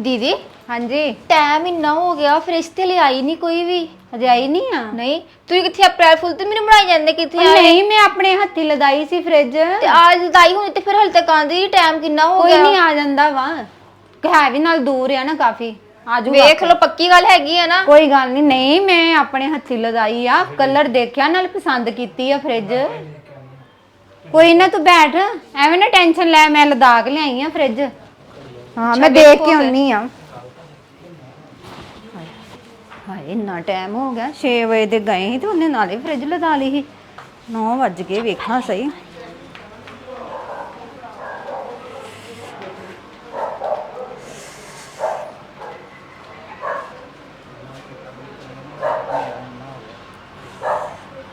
ਦੀਦੀ? ਹਾਂਜੀ। ਟਾਈਮ ਇੰਨਾ ਹੋ ਗਿਆ ਫ੍ਰਿਜ ਤੇ ਲਿਆਈ ਨਹੀਂ ਕੋਈ ਵੀ। ਅਜੇ ਆਈ ਨਹੀਂ ਆ? ਨਹੀਂ। ਤੁਸੀਂ ਕਿੱਥੇ ਅਪ੍ਰੈਲ ਫੁੱਲ ਤੇ ਮੈਨੂੰ ਬਣਾਈ ਜਾਂਦੇ ਕਿੱਥੇ ਆਏ ਨਹੀਂ ਮੈਂ ਆਪਣੇ ਹੱਥੀ ਲਦਾਈ ਸੀ ਫ੍ਰਿਜ। ਤੇ ਅੱਜ ਲਾਈ ਹੋਣੀ ਤੇ ਫਿਰ ਹਲ ਤੱਕ ਆਂਦੀ ਟਾਈਮ ਕਿੰਨਾ ਹੋ ਕੋਈ ਗਿਆ? ਨਹੀਂ ਆ ਜਾਂਦਾ ਵਾ। ਹੈ ਵੀ ਨਾਲ ਦੂਰ ਆ ਨਾ ਕਾਫੀ। ਆਜੂ ਵੇਖ ਲਓ ਪੱਕੀ ਗੱਲ ਹੈਗੀ ਹੈ ਨਾ। ਕੋਈ ਗੱਲ ਨਹੀਂ ਨਹੀਂ ਮੈਂ ਆਪਣੇ ਹੱਥੀ ਲਦਾਈ ਆ ਕਲਰ ਦੇਖਿਆ ਨਾਲ ਪਸੰਦ ਕੀਤੀ ਆ ਫ੍ਰਿਜ। ਕੋਈ ਨਾ ਤੂੰ ਬੈਠ ਐਵੇਂ ਨਾ ਟੈਨਸ਼ਨ ਲੈ ਮੈਂ ਲਦਾ ਕੇ ਲਿਆਈ ਆ ਫ੍ਰਿਜ। ਹਾਂ ਮੈਂ ਦੇਖ ਕੇ। ਆਉਣੀ ਆ ਹਾਏ ਇੰਨਾ ਟਾਈਮ ਹੋ ਗਿਆ। 6 ਵਜੇ ਦੇ ਗਏ ਸੀ ਤੇ ਉਹਨੇ ਨਾਲੇ ਫ੍ਰਿਜ ਲਦਾ ਲਈ ਸੀ। 9 ਵੱਜ ਗਏ ਵੇਖਾਂ ਸਹੀ।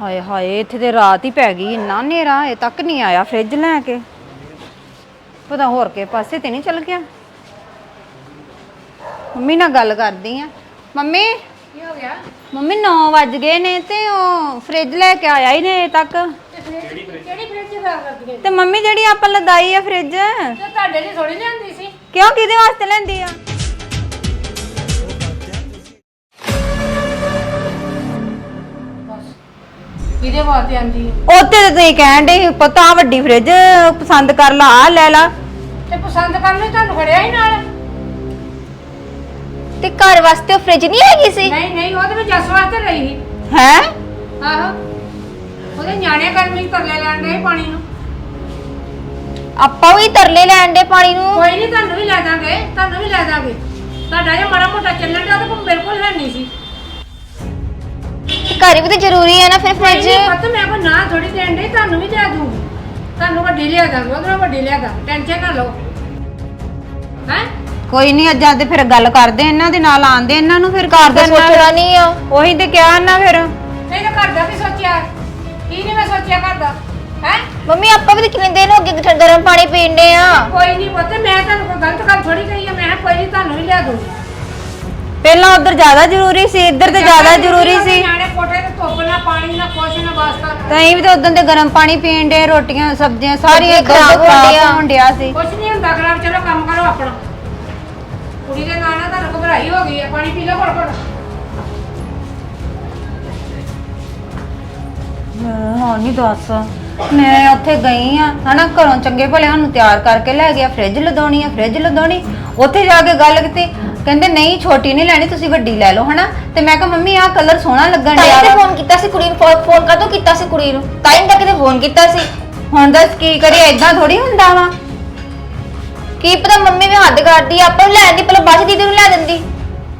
ਹਾਏ ਹਾਏ ਇੱਥੇ ਤੇ ਰਾਤ ਹੀ ਪੈ ਗਈ ਇੰਨਾ ਹਨੇਰਾ ਇਹ ਤੱਕ ਨਹੀਂ ਆਇਆ ਫ੍ਰਿਜ ਲੈ ਕੇ। ਪਤਾ ਹੋਰ ਕੇ ਪਾਸੇ ਤੇ ਨਹੀਂ ਚੱਲ ਗਿਆ। ਮੰਮੀ ਨਾਲ ਗੱਲ ਕਰਦੀ ਆ। ਮੰਮੀ ਕੀ ਹੋ ਗਿਆ? ਮੰਮੀ 9 ਵੱਜ ਗਏ ਨੇ ਤੇ ਉਹ ਫ੍ਰਿਜ ਲੈ ਕੇ ਆਇਆ ਹੀ ਨੇ ਤੱਕ। ਕਿਹੜੀ ਫ੍ਰਿਜ? ਖਰਾਬ ਕਰਦੀ ਹੈ ਤੇ ਮੰਮੀ ਜਿਹੜੀ ਆਪਾਂ ਲਦਾਈ ਆ ਫ੍ਰਿਜ। ਤੇ ਤੁਹਾਡੇ ਲਈ ਥੋੜੀ ਲਿਆਂਦੀ ਸੀ? ਕਿਉਂ ਕਿਹਦੇ ਵਾਸਤੇ ਲੈਂਦੀ ਆ? ਕਿਹਦੇ ਵਾਸਤੇ ਆਂਦੀ ਹੈ ਉੱਥੇ ਤੇ ਤੁਸੀਂ ਕਹਿਣ ਦੇ ਪਤਾ ਵੱਡੀ ਫ੍ਰਿਜ ਪਸੰਦ ਕਰ ਲਾ ਆਹ ਲੈ ਲਾ। ਤੇ ਪਸੰਦ ਕਰਨ ਲਈ ਤੁਹਾਨੂੰ ਤੇ ਘਰ ਵਾਸਤੇ ਫ੍ਰਿਜ ਨਹੀਂ ਹੈਗੀ ਸੀ? ਨਹੀਂ ਨਹੀਂ ਉਹਦੇ ਵਿੱਚ ਜਸ ਵਾਸਤੇ ਲਈ ਸੀ। ਹੈ? ਆਹੋ। ਉਹਦੇ ਨਿਆਣੇ ਗਰਮੀ ਤਰਲੇ ਲੈਣ ਦੇ ਪਾਣੀ ਨੂੰ। ਆਪਾਂ ਵੀ ਤਰਲੇ ਲੈਣ ਦੇ ਪਾਣੀ ਨੂੰ। ਕੋਈ ਨਹੀਂ ਤੁਹਾਨੂੰ ਵੀ ਲੈ ਦਾਂਗੇ ਤੁਹਾਨੂੰ ਵੀ ਲੈ ਦਾਂਗੇ। ਤੁਹਾਡਾ ਜੇ ਮਾੜਾ ਮੋਟਾ ਚੱਲਣ ਦਾ ਤਾਂ ਬਿਲਕੁਲ ਹੈ ਨਹੀਂ ਸੀ। ਘਰ ਵੀ ਤਾਂ ਜ਼ਰੂਰੀ ਹੈ ਨਾ ਫਿਰ ਫ੍ਰਿਜ ਨਹੀਂ ਪਤਾ ਮੈਂ ਕੋਈ ਨਾ ਥੋੜੀ ਦੇਣ ਦੇ ਤੁਹਾਨੂੰ ਵੀ ਲਿਆ ਦੂੰਗੀ। ਤੁਹਾਨੂੰ ਵੱਡੀ ਲਿਆ ਦਾਂਗੇ ਉਹਦੇ ਨਾਲ ਵੱਡੀ ਲਿਆ ਦਾਂ ਟੈਨਸ਼ਨ ਨਾ ਲਓ। ਹੈ? ਕੋਈ ਨਹੀਂ ਅੱਜ ਆਦੇ ਫਿਰ ਗੱਲ ਕਰਦੇ ਇਹਨਾਂ ਦੇ ਨਾਲ ਆਂਦੇ ਇਹਨਾਂ ਨੂੰ ਫਿਰ ਘਰ ਦਾ ਸੋਚਣਾ ਨਹੀਂ ਆ। ਉਹੀ ਤੇ ਕਿਹਾ ਨਾ ਫਿਰ। ਨਹੀਂ ਤਾਂ ਘਰ ਦਾ ਕੀ ਸੋਚਿਆ? ਕੀ ਨਹੀਂ ਮੈਂ ਸੋਚਿਆ ਘਰ ਦਾ? ਹੈ? ਮੰਮੀ ਆਪਾਂ ਵੀ ਕਿੰਨੇ ਦਿਨ ਹੋ ਗਏ ਠੰਡਾ ਗਰਮ ਪਾਣੀ ਪੀਂਦੇ ਆ। ਕੋਈ ਨਹੀਂ ਪਤਾ ਮੈਂ ਤੁਹਾਨੂੰ ਕੋਈ ਗਲਤ ਗੱਲ ਥੋੜੀ ਕਹੀ ਹੈ ਮੈਂ ਕੋਈ ਨਹੀਂ ਤੁਹਾਨੂੰ ਵੀ ਲਿਆ ਦੂੰਗੀ ਪਹਿਲਾਂ ਉਧਰ ਜ਼ਿਆਦਾ ਜ਼ਰੂਰੀ ਸੀ ਇੱਧਰ ਤੇ ਜ਼ਿਆਦਾ ਜ਼ਰੂਰੀ ਸੀ। ਨਿਆਣੇ ਕੋਠੇ ਤੇ ਧੁੱਪ ਨਾ ਪਾਣੀ ਨਾ ਕੁਛ ਨਾ ਵਾਸਤਾ ਤਾਂ ਅਸੀਂ ਵੀ ਤੇ ਉਦੋਂ ਤੇ ਗਰਮ ਪਾਣੀ ਪੀਣ ਦੇ ਰੋਟੀਆਂ ਸਬਜ਼ੀਆਂ ਸਾਰੀਆਂ ਖਰਾਬ। ਹੋਣ ਡਿਆ ਸੀ। ਕੁਛ ਨਹੀਂ ਹੁੰਦਾ ਖਰਾਬ। ਚਲੋ ਕੰਮ ਕਰੋ ਆਪਣਾ। ਕੁੜੀ ਦੇ ਨਾਲ ਨਾ ਤੁਹਾਨੂੰ ਘਬਰਾਈ ਹੋ ਗਈ ਹੈ ਪਾਣੀ ਪੀ ਲਓ ਘੜ ਘੜ। ਹਾਂ ਨਹੀਂ ਦੱਸ। ਮੈਂ ਉੱਥੇ ਗਈ ਆ ਹਨਾ ਘਰੋਂ ਚੰਗੇ ਭਲੇ ਸਾਨੂੰ ਤਿਆਰ ਕਰਕੇ ਲੈ ਗਿਆ ਫ੍ਰਿਜ ਲਦਾਉਣੀ ਆ ਫ੍ਰਿਜ ਲਦਾਉਣੀ ਉੱਥੇ ਜਾ ਕੇ ਗੱਲ ਕੀਤੀ ਕਹਿੰਦੇ ਨਹੀਂ ਛੋਟੀ ਨਹੀਂ ਲੈਣੀ ਤੁਸੀਂ ਵੱਡੀ ਲੈ ਲਓ ਹਨਾ। ਤੇ ਮੈਂ ਕਿਹਾ ਮੰਮੀ ਆਹ ਕਲਰ ਸੋਹਣਾ ਲੱਗਣ ਤਾਈ ਡਿਆ ਤੇ ਵਾ। ਫੋਨ ਕੀਤਾ ਸੀ ਕੁੜੀ ਨੂੰ ਫੋ- ਫੋਨ ਕਦੋਂ ਕੀਤਾ ਸੀ ਕੁੜੀ ਨੂੰ? ਤਾਈ ਨੇ ਕਿਤੇ ਫੋਨ ਕੀਤਾ ਸੀ। ਹੁਣ ਦੱਸ ਕੀ ਕਰੀਏ ਇਦਾਂ ਥੋੜੀ ਹੁੰਦਾ ਵਾ। ਕੀ ਪਤਾ ਮੰਮੀ ਵੀ ਹੱਦ ਕਰਦੀ ਆ ਆਪਾਂ ਨੂੰ ਲੈਣ ਦੀ ਪਹਿਲਾਂ ਬਾਅਦ 'ਚ ਦੀਦੀ ਨੂੰ ਲੈ ਦਿੰਦੀ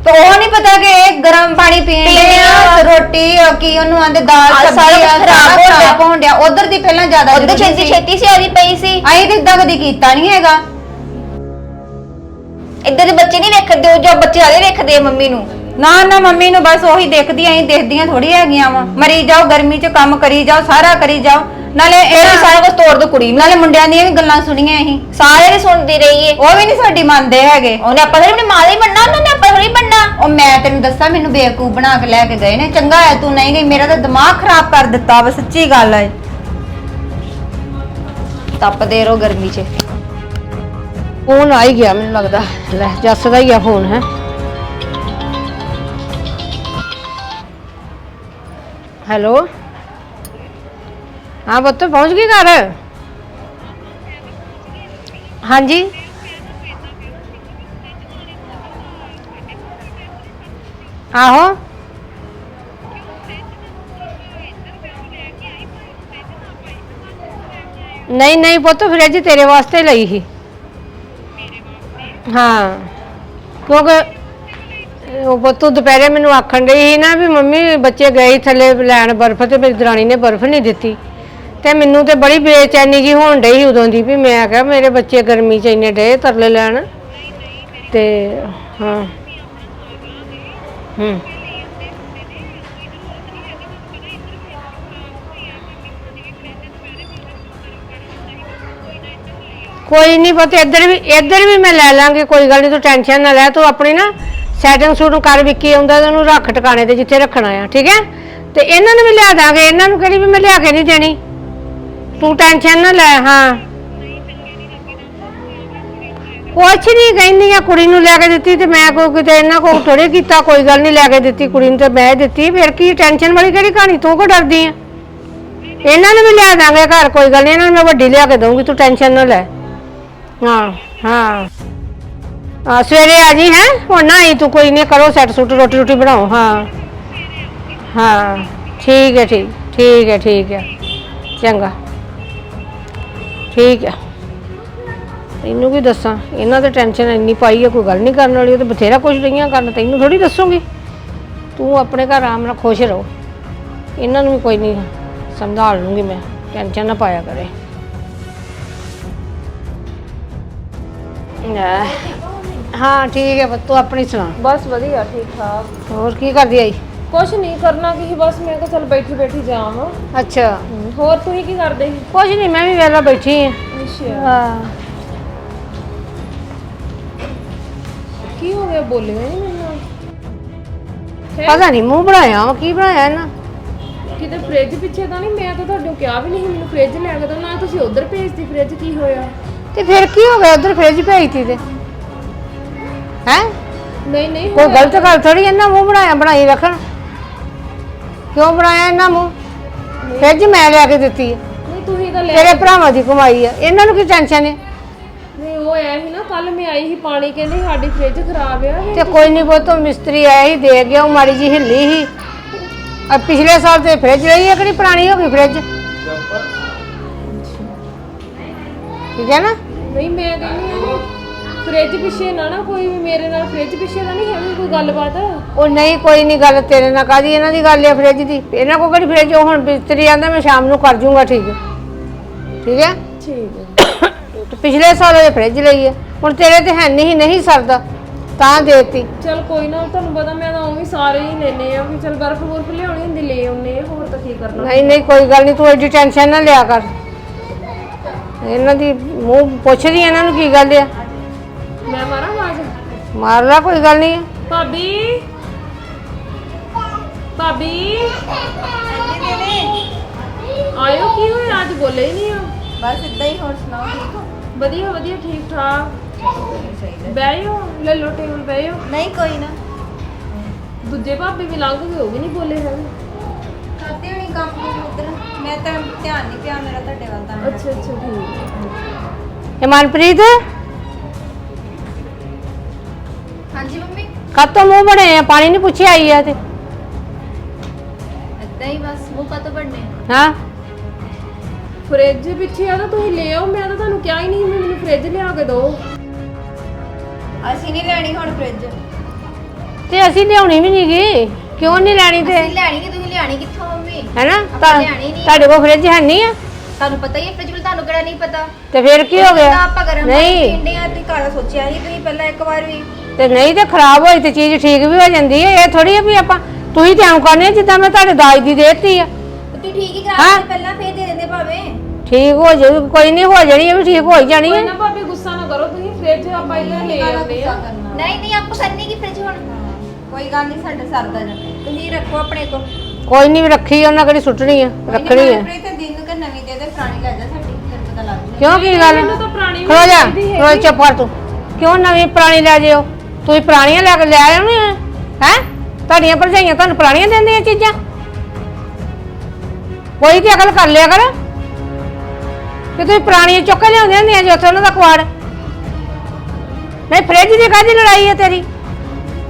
ਤੇ ਉਹ ਨਹੀਂ ਪਤਾ ਕਿ ਇਹ ਗਰਮ ਪਾਣੀ ਪੀਣ ਪੀਣ ਦੇ ਆ। ਰੋਟੀ ਆ, ਕੀ ਉਹਨੂੰ ਆਂਦੇ ਦਾਲ ਆਹ ਸਬਜ਼ੀ ਆ ਖਰਾਬ ਹੋ ਗਿਆ। ਖਰਾਬ ਹੋਣ ਡਿਆ। ਉਧਰ ਦੀ ਪਹਿਲਾਂ ਜ਼ਿਆਦਾ ਉਹਦੇ ਜ਼ਰੂਰੀ ਛੇਤੀ ਸੀ। ਛੇਤੀ ਸੀ ਆਦੀ ਪਈ ਸੀ। ਅਸੀਂ ਤੇ ਇਦਾਂ ਕਦੀ ਕੀਤਾ ਨਹੀਂ ਹੈਗਾ। ਇੱਧਰ ਦੇ ਬੱਚੇ ਨਹੀਂ ਵੇਖਦੇ ਉਹ ਜੋ ਬੱਚੇ ਆਦੇ ਵੇਖਦੇ ਆ ਮੰਮੀ ਨੂੰ। ਨਾ ਨਾ ਮੰਮੀ ਨੂੰ ਬਸ ਉਹੀ ਦੇਖਦੀ ਆਂ ਦੇਖਦੀਆਂ ਥੋੜੀ ਹੈਗੀਆਂ ਵਾ। ਮਰੀ ਜਾਓ ਗਰਮੀ 'ਚ ਕੰਮ ਕਰੀ ਜਾਓ ਸਾਰਾ ਕਰੀ ਜਾਓ। ਨਾਲੇ ਇਹ ਵੀ ਸਾਰਾ ਕੁਝ ਤੋੜ ਦੋ ਕੁੜੀ ਨਾਲੇ ਮੁੰਡਿਆਂ ਦੀਆਂ ਵੀ ਗੱਲਾਂ ਸੁਣੀਆਂ ਅਸੀਂ ਸਾਰੇ ਦੀ ਸੁਣਦੀ ਰਹੀ ਏ ਉਹ ਵੀ ਨਹੀਂ ਸਾਡੀ ਮੰਨਦੇ ਹੈਗੇ। ਉਹਨੇ ਆਪਾਂ ਥੋੜੀ ਆਪਣੀ ਮਾਂ ਦਾ ਹੀ ਬਣਨਾ ਉਹਨਾਂ ਨੇ ਆਪਾਂ ਥੋੜੀ ਉਹ ਮੈਂ ਤੈਨੂੰ ਦੱਸਾਂ ਮੈਨੂੰ ਬੇਵਕੂਫ ਬਣਾ ਕੇ ਲੈ ਕੇ ਗਏ ਨੇ। ਚੰਗਾ ਹੈ ਤੂੰ ਨਹੀਂ ਗਈ ਮੇਰਾ ਤਾਂ ਦਿਮਾਗ ਖਰਾਬ ਕਰ ਦਿੱਤਾ ਵਾ ਸੱਚੀ ਗੱਲ ਹੈ ਤਪਦੇ ਰਹੋ ਗਰਮੀ 'ਚ। ਫੋਨ ਆ ਹੀ ਗਿਆ ਮੈਨੂੰ ਲੱਗਦਾ। ਲੈ ਜੱਸ ਦਾ ਹੀ ਆ ਫੋਨ ਹੈ। ਹੈਲੋ? ਹਾਂ ਪੁੱਤ, ਪਹੁੰਚ ਗਈ ਘਰ? ਹਾਂਜੀ। ਆਹੋ। ਨਹੀਂ ਨਹੀਂ ਪੁੱਤ, ਫ੍ਰਿਜ ਤੇਰੇ ਵਾਸਤੇ ਲਈ ਸੀ। ਹਾਂ। ਕਿਉਂਕਿ, ਉਹ ਪੁੱਤ ਦੁਪਹਿਰੇ ਮੈਨੂੰ ਆਖਣ ਡਈ ਸੀ ਨਾ ਵੀ ਮੰਮੀ, ਬੱਚੇ ਗਏ ਸੀ ਥੱਲੇ ਲੈਣ ਬਰਫ਼ ਤੇ, ਮੇਰੀ ਦਰਾਣੀ ਨੇ ਬਰਫ਼ ਨਹੀਂ ਦਿੱਤੀ। ਤੇ ਮੈਨੂੰ ਤੇ ਬੜੀ ਬੇਚੈਨੀ ਜੀ ਹੋਣ ਡਈ ਸੀ ਉਦੋਂ ਦੀ ਵੀ ਮੈਂ ਕਿਹਾ ਮੇਰੇ ਬੱਚੇ ਗਰਮੀ ਚ ਇੰਨੇ ਡੇ ਤਰਲੇ ਲੈਣ। ਤੇ ਹਾਂ। ਹੂੰ। ਕੋਈ ਨਹੀਂ ਪਤਾ, ਇੱਧਰ ਵੀ ਇੱਧਰ ਵੀ ਮੈਂ ਲੈ ਲਾਂਗੀ, ਕੋਈ ਗੱਲ ਨਹੀਂ ਤੂੰ ਟੈਨਸ਼ਨ ਨਾ ਲੈ, ਤੂੰ ਆਪਣੀ ਨਾ ਸੈਟਿੰਗ ਸੂਟ ਕਰ ਵਿੱਕੀ ਆਉਂਦਾ ਤੇ ਉਹਨੂੰ ਰੱਖ ਟਿਕਾਣੇ ਤੇ ਜਿੱਥੇ ਰੱਖਣਾ ਆ, ਠੀਕ ਹੈ? ਤੇ ਇਹਨਾਂ ਨੂੰ ਵੀ ਲਿਆ ਦਾਂਗੇ, ਇਹਨਾਂ ਨੂੰ ਕਿਹੜੀ ਵੀ ਮੈਂ ਲਿਆ ਕੇ ਨਹੀਂ ਦੇਣੀ? ਤੂੰ ਟੈਨਸ਼ਨ ਨਾ ਲੈ, ਹਾਂ। ਕੁਛ ਨਹੀਂ ਕਹਿੰਦੀ ਆ, ਕੁੜੀ ਨੂੰ ਲੈ ਕੇ ਦਿੱਤੀ ਤੇ ਮੈਂ ਕੋਈ ਕਿਤੇ ਇਹਨਾਂ ਕੋਲ ਥੋੜੇ ਕੀਤਾ, ਕੋਈ ਗੱਲ ਨਹੀਂ ਲੈ ਕੇ ਦਿੱਤੀ, ਕੁੜੀ ਨੂੰ ਤੇ ਮੈਂ ਦਿੱਤੀ। ਫਿਰ ਕੀ, ਟੈਨਸ਼ਨ ਵਾਲੀ ਕਿਹੜੀ ਕਹਾਣੀ, ਤੂੰ ਕੋ ਡਰਦੀ ਆ? ਇਹਨਾਂ ਨੂੰ ਵੀ ਲਿਆ ਦਾਂਗੇ ਘਰ, ਕੋਈ ਗੱਲ ਨਹੀਂ ਇਹਨਾਂ ਨੂੰ ਮੈਂ ਵੱਡੀ ਲਿਆ ਕੇ ਦਊਂਗੀ, ਤੂੰ ਟੈਨਸ਼ਨ ਨਾ ਲੈ। ਹਾਂ ਹਾਂ। ਆ, ਸਵੇਰੇ ਆ ਜੀ, ਹੈ? ਹੁਣ ਨਾ ਆਈ ਤੂੰ, ਕੋਈ ਨਹੀਂ ਕਰੋ ਸੈੱਟ ਸੁੱਟ, ਰੋਟੀ ਰੋਟੀ ਬਣਾਓ, ਹਾਂ। ਹਾਂ, ਠੀਕ ਹੈ, ਠੀਕ ਠੀਕ ਹੈ ਠੀਕ ਹੈ। ਚੰਗਾ। ਠੀਕ ਹੈ। ਤੈਨੂੰ ਕੀ ਦੱਸਾਂ? ਇਹਨਾਂ ਤੇ ਟੈਨਸ਼ਨ ਇੰਨੀ ਪਾਈ ਹੈ ਕੋਈ ਗੱਲ ਨਹੀਂ ਕਰਨ ਵਾਲੀ ਉਹ ਤੇ ਬਥੇਰਾ ਕੁਝ ਰਹੀਆਂ ਕਰਨ ਤੈਨੂੰ ਥੋੜੀ ਦੱਸੂਗੀ? ਤੂੰ ਆਪਣੇ ਘਰ ਆਰਾਮ ਨਾਲ ਖੁਸ਼ ਰਹੋ। ਇਹਨਾਂ ਨੂੰ ਵੀ ਕੋਈ ਨਹੀਂ ਸੰਭਾਲ ਲੂੰਗੀ ਮੈਂ ਟੈਨਸ਼ਨ ਨਾ ਪਾਇਆ ਕਰੇ। ਹਾਂ ਠੀਕ ਹੈ ਤੂੰ ਆਪਣੀ ਸੁਣਾ। ਬਸ ਵਧੀਆ ਠੀਕ ਠਾਕ ਹੋਰ ਕੀ ਕਰਦੀ ਆਈ? ਕੁਛ ਨਹੀਂ ਕਰਨਾ ਕੀ ਬਸ ਮੈਂ ਕਿਹਾ ਚਲ ਬੈਠੀ ਬੈਠੀ ਜਾਵਾਂ। ਅੱਛਾ। ਹੋਰ ਤੁਸੀਂ ਕੀ ਕਰਦੇ ਸੀ? ਕੁਝ ਨਹੀਂ ਮੈਂ ਵੀ ਵੇਲਾ ਬੈਠੀ ਹਾਂ ਅੱਛਾ। ਹਾਂ। ਕੀ ਹੋ ਗਿਆ? ਬੋਲਿਓ ਨਹੀਂ ਮੈਨੂੰ ਪਤਾ ਨਹੀਂ ਮੂੰਹ ਬਣਾਇਆ ਵਾ, ਕੀ ਬਣਾਇਆ ਇਹਨਾਂ? ਕਿਤੇ ਫ੍ਰਿਜ ਪਿੱਛੇ ਤਾਂ ਨਹੀਂ ਮੈਂ ਤਾਂ ਤੁਹਾਨੂੰ ਕਿਹਾ ਵੀ ਨਹੀਂ ਮੈਨੂੰ ਫ੍ਰਿਜ ਲੈ ਕੇ ਦਿਓ ਨਾ ਤੁਸੀਂ ਉਧਰ ਭੇਜਦੀ ਫ੍ਰਿਜ ਕੀ ਹੋਇਆ? ਤੇ ਫਿਰ ਕੀ ਹੋ ਗਿਆ? ਉਧਰ ਫ੍ਰਿਜ ਭੇਜਤੀ ਤੇ। ਹੈ? ਨਹੀਂ ਨਹੀਂ ਕੋਈ ਹੋਇਆ। ਗਲਤ ਗੱਲ ਥੋੜੀ ਇਹਨਾਂ ਮੂੰਹ ਬਣਾਇਆ ਬਣਾਈ ਰੱਖਣ। ਕਿਉਂ ਬਣਾਇਆ ਇਹਨਾਂ ਮੂੰਹ ਫ੍ਰਿਜ ਮੈਂ ਲਿਆ ਕੇ ਦਿੱਤੀ ਹੈ। ਨਹੀਂ ਤੁਸੀਂ ਤਾਂ ਲੈ ਤੇਰੇ ਭਰਾਵਾਂ ਦੀ ਕਮਾਈ ਹੈ ਇਹਨਾਂ ਨੂੰ ਕੀ ਟੈਨਸ਼ਨ ਹੈ? ਨਹੀਂ ਉਹ ਆਇਆ ਸੀ ਨਾ ਕੱਲ ਮੈਂ ਆਈ ਸੀ ਪਾਣੀ ਕਹਿੰਦੇ ਸਾਡੀ ਫ੍ਰਿਜ ਖਰਾਬ ਆ ਇਹ ਤੇ ਕੋਈ ਨਹੀਂ ਬਹੁਤ ਮਿਸਤਰੀ ਆਇਆ ਸੀ ਦੇ ਗਿਆ ਉਹ ਮਾੜੀ ਜੀ ਹਿੱਲੀ ਸੀ। ਆ ਪਿਛਲੇ ਸਾਲ ਤੇ ਫ੍ਰਿਜ ਲਈ ਹੈ ਕਿਹੜੀ ਪੁਰਾਣੀ ਹੋ ਗਈ ਫ੍ਰਿਜ ਠੀਕ ਹੈ ਨਾ? ਨਹੀਂ ਮੈਂ ਕਹਿੰਦੀ ਫ੍ਰਿਜ ਪਿੱਛੇ ਨਾ ਨਾ ਕੋਈ ਵੀ ਮੇਰੇ ਨਾਲ ਫ੍ਰਿਜ ਪਿੱਛੇ ਤਾਂ ਨਹੀਂ ਹੈਗੀ ਕੋਈ ਗੱਲਬਾਤ। ਉਹ ਨਹੀਂ ਕੋਈ ਨਹੀਂ ਗੱਲ ਤੇਰੇ ਨਾਲ ਕਾਦੀ ਇਹਨਾਂ ਦੀ ਗੱਲ ਹੈ ਫ੍ਰਿਜ ਦੀ। ਇਹਨਾਂ ਕੋਲ ਕਿਹੜੀ ਫ੍ਰਿਜ ਉਹ ਹੁਣ ਮਿਸਤਰੀ ਆਂਦਾ ਮੈਂ ਸ਼ਾਮ ਨੂੰ ਕਰ ਜੂੰਗਾ ਠੀਕ। ਹੈ ਠੀਕ ਹੈ ਠੀਕ ਹੈ ਤੇ ਪਿਛਲੇ ਸਾਲ ਇਹ ਫ੍ਰਿਜ ਲਈ ਹੈ ਹੁਣ ਤੇਰੇ ਤੇ ਹੈ ਨਹੀਂ ਨਹੀਂ ਸਰਦਾ। ਤਾਂ ਦੇਤੀ। ਚਲ ਕੋਈ ਨਾ ਤੁਹਾਨੂੰ ਪਤਾ ਮੈਂ ਤਾਂ ਉਵੇਂ ਸਾਰੇ ਹੀ ਲੈਨੇ ਆ ਵੀ ਚਲ ਬਰਫ ਬਰਫ ਲਿਆਉਣੀ ਹੁੰਦੀ ਲੈ ਆਉਨੇ ਆ ਹੋਰ ਤਾਂ ਕੀ ਕਰਨਾ। ਨਹੀਂ ਨਹੀਂ ਕੋਈ ਗੱਲ ਨਹੀਂ ਤੂੰ ਐਡੀ ਟੈਨਸ਼ਨ ਨਾ ਲਿਆ ਕਰ। ਇਹਨਾਂ ਦੀ ਮੂੰਹ ਪੁੱਛਦੀ ਇਹਨਾਂ ਨੂੰ ਕੀ ਗੱਲ ਆ। ਮੈਂ ਮਾਰਾਂ ਆਵਾਜ਼? ਮਾਰ ਲਾ ਕੋਈ ਗੱਲ ਨਹੀਂ। ਹੈ ਭਾਬੀ? ਭਾਬੀ? ਆਇਓ ਕੀ ਹੋਇਆ? ਅੱਜ ਬੋਲੇ ਹੀ ਨਹੀਂ ਆ ਬਸ ਇਦਾਂ ਹੀ ਹੋਰ ਸੁਣਾਓ? ਠੀਕ ਹੋ ਵਧੀਆ ਵਧੀਆ ਠੀਕ ਠਾਕ। ਬਹਿਓ ਲੈ ਲੋ ਟੇਬਲ ਬਹਿਓ ਨਹੀਂ ਕੋਈ ਨਾ। ਦੂਜੇ ਭਾਬੀ ਵੀ ਲੰਘ ਗਏ ਉਹ ਵੀ ਨਹੀਂ ਬੋਲੇ ਹੈਗੇ। ਕਰਦੇ ਹੋਣੀ ਕੰਮ ਨੂੰ ਉਧਰ? ਮੈਂ ਤਾਂ ਧਿਆਨ ਨਹੀਂ ਪਿਆ ਮੇਰਾ ਤੁਹਾਡੇ ਵੱਲ ਤਾਂ। ਅੱਛਾ ਅੱਛਾ ਠੀਕ ਇਹ ਮਨਪ੍ਰੀਤ? ਹਾਂਜੀ ਮੰਮੀ। ਕਾਤੋਂ ਮੂੰਹ ਬਣੇ ਆ? ਪਾਣੀ ਨਹੀਂ ਪੁੱਛਿਆ ਆਈ ਆ ਤੇ। ਏਦਾਂ ਹੀ ਬਸ ਮੂੰਹ ਕਾ ਤੋਂ ਬਣਨੇ ਹਾਂ। ਫ੍ਰਿਜ ਪਿੱਛੇ ਆ ਤਾਂ ਤੁਸੀਂ ਲੈ ਆਓ ਮੈਂ ਤਾਂ ਤੁਹਾਨੂੰ ਕਿਹਾ ਹੀ ਨਹੀਂ ਵੀ ਮੈਨੂੰ ਫ੍ਰਿਜ ਲਿਆ ਕੇ ਦਿਓ। ਅਸੀਂ ਨਹੀਂ ਲੈਣੀ ਹੁਣ ਫ੍ਰਿਜ। ਤੇ ਅਸੀਂ ਲਿਆਉਣੀ ਵੀ ਨਹੀਂ ਗਈ ਕਿਉਂ ਨਹੀਂ ਲੈਣੀ ਤੇ? ਅਸੀਂ ਲੈਣੀ ਕਿ ਤੁਸੀਂ ਲਿਆਣੀ ਕਿੱਥੋਂ ਮੰਮੀ? ਹੈਨਾ? ਆਪਾਂ ਨਹੀਂ। ਤੁਹਾਡੇ ਕੋਲ ਫ੍ਰਿਜ ਹੈ ਨਹੀਂ ਆ। ਤੁਹਾਨੂੰ ਪਤਾ ਹੀ ਹੈ ਫ੍ਰਿਜ ਵਿੱਚ ਤੁਹਾਨੂੰ ਕਿਹੜਾ ਨਹੀਂ ਪਤਾ। ਤੇ ਫਿਰ ਕੀ ਹੋ ਤਾਂ ਗਿਆ? ਆਪਾਂ ਗਰਮ ਪਾਣੀ ਨਹੀਂ। ਪੀਂਦੇ ਆ ਤੁਸੀਂ ਘਰ ਸੋਚਿਆ ਨਹੀਂ ਤੁਸੀਂ ਪਹਿਲਾਂ ਇੱਕ ਵਾਰ ਵੀ। ਤੇ ਨਹੀਂ ਤੇ ਖਰਾਬ ਹੋਈ ਤੇ ਚੀਜ਼ ਠੀਕ ਵੀ ਹੋ ਜਾਂਦੀ ਹੈ ਇਹ ਥੋੜੀ ਆ ਵੀ ਆਪਾਂ ਤੁਸੀਂ ਤੇ ਐਂ ਕਰਨੇ ਆ ਜਿੱਦਾਂ ਮੈਂ ਤੁਹਾਡੇ ਦਾਜ ਦੀ ਦੇਤੀ ਆ। ਤੁਸੀਂ ਠੀਕ ਹੀ ਹਾਂ। ਕਰਾ ਪਹਿਲਾਂ ਫੇਰ ਦੇ ਦਿੰਦੇ ਭਾਵੇਂ। ਠੀਕ ਹੋ ਜਾਊ ਕੋਈ ਨਹੀਂ ਹੋ ਜਾਣੀ ਇਹ ਵੀ ਠੀਕ ਹੋ ਹੀ ਜਾਣੀ ਹੈ ਨਾ ਭਾਬੀ ਗੁੱਸਾ ਨਾ ਕਰੋ ਤੁਸੀਂ ਫ੍ਰਿਜ ਆਪਾਂ ਇਹਨਾਂ ਲੈ ਆਉਂਦੇ ਆ। ਨਹੀਂ ਨਹੀਂ ਆਪਾਂ ਕਰਨੀ ਕੀ ਫ੍ਰਿਜ ਹੁਣ? ਕੋਈ ਗੱਲ ਨਹੀਂ ਸਾਡੇ ਸਰਦਾ ਜਾ ਤੁਸੀਂ ਰੱਖੋ ਆਪਣੇ ਕੋਲ ਕੋਈ ਨਹੀਂ ਰੱਖੀ ਉਹਨਾਂ ਕਿਹੜੀ ਸੁੱਟਣੀ ਆ ਰੱਖਣੀ ਆ। ਤੇ ਦਿਨ ਨੂੰ ਕਿ ਨਵੀਂ ਦੇ ਦੇ ਪੁਰਾਣੀ ਲੈ ਜਾ ਸਾਡੀ ਫਿਰ ਪਤਾ ਲੱਗ ਜੂ ਕਿਉਂ ਕੀ ਗੱਲ ਮੈਨੂੰ ਤਾਂ ਪੁਰਾਣੀ ਖਲੋ ਜਾ ਖਲੋ ਚੁੱਪ ਕਰ ਤੂੰ। ਕਿਉਂ ਨਵੀਂ ਪੁਰਾਣੀ ਲੈ ਜਿਓ ਤੁਸੀਂ ਪੁਰਾਣੀਆਂ ਲੈ ਕੇ ਲੈ ਆਉਣੀ ਹੈ ਹੈ? ਤੁਹਾਡੀਆਂ ਭਰਜਾਈਆਂ ਤੁਹਾਨੂੰ ਪੁਰਾਣੀਆਂ ਦਿੰਦੀਆਂ ਚੀਜ਼ਾਂ? ਕੋਈ ਤੇ ਅਕਲ ਕਰ ਲਿਆ ਕਰ? ਕਿ ਤੁਸੀਂ ਪੁਰਾਣੀਆਂ ਚੁੱਕ ਕੇ ਲਿਆਉਂਦੀਆਂ ਹੁੰਦੀਆਂ ਜੋ ਉੱਥੇ ਉਹਨਾਂ ਦਾ ਕੁਆੜ? ਨਹੀਂ ਫ੍ਰਿਜ ਦੀ ਕਾਹਦੀ ਲੜਾਈ ਹੈ ਤੇਰੀ?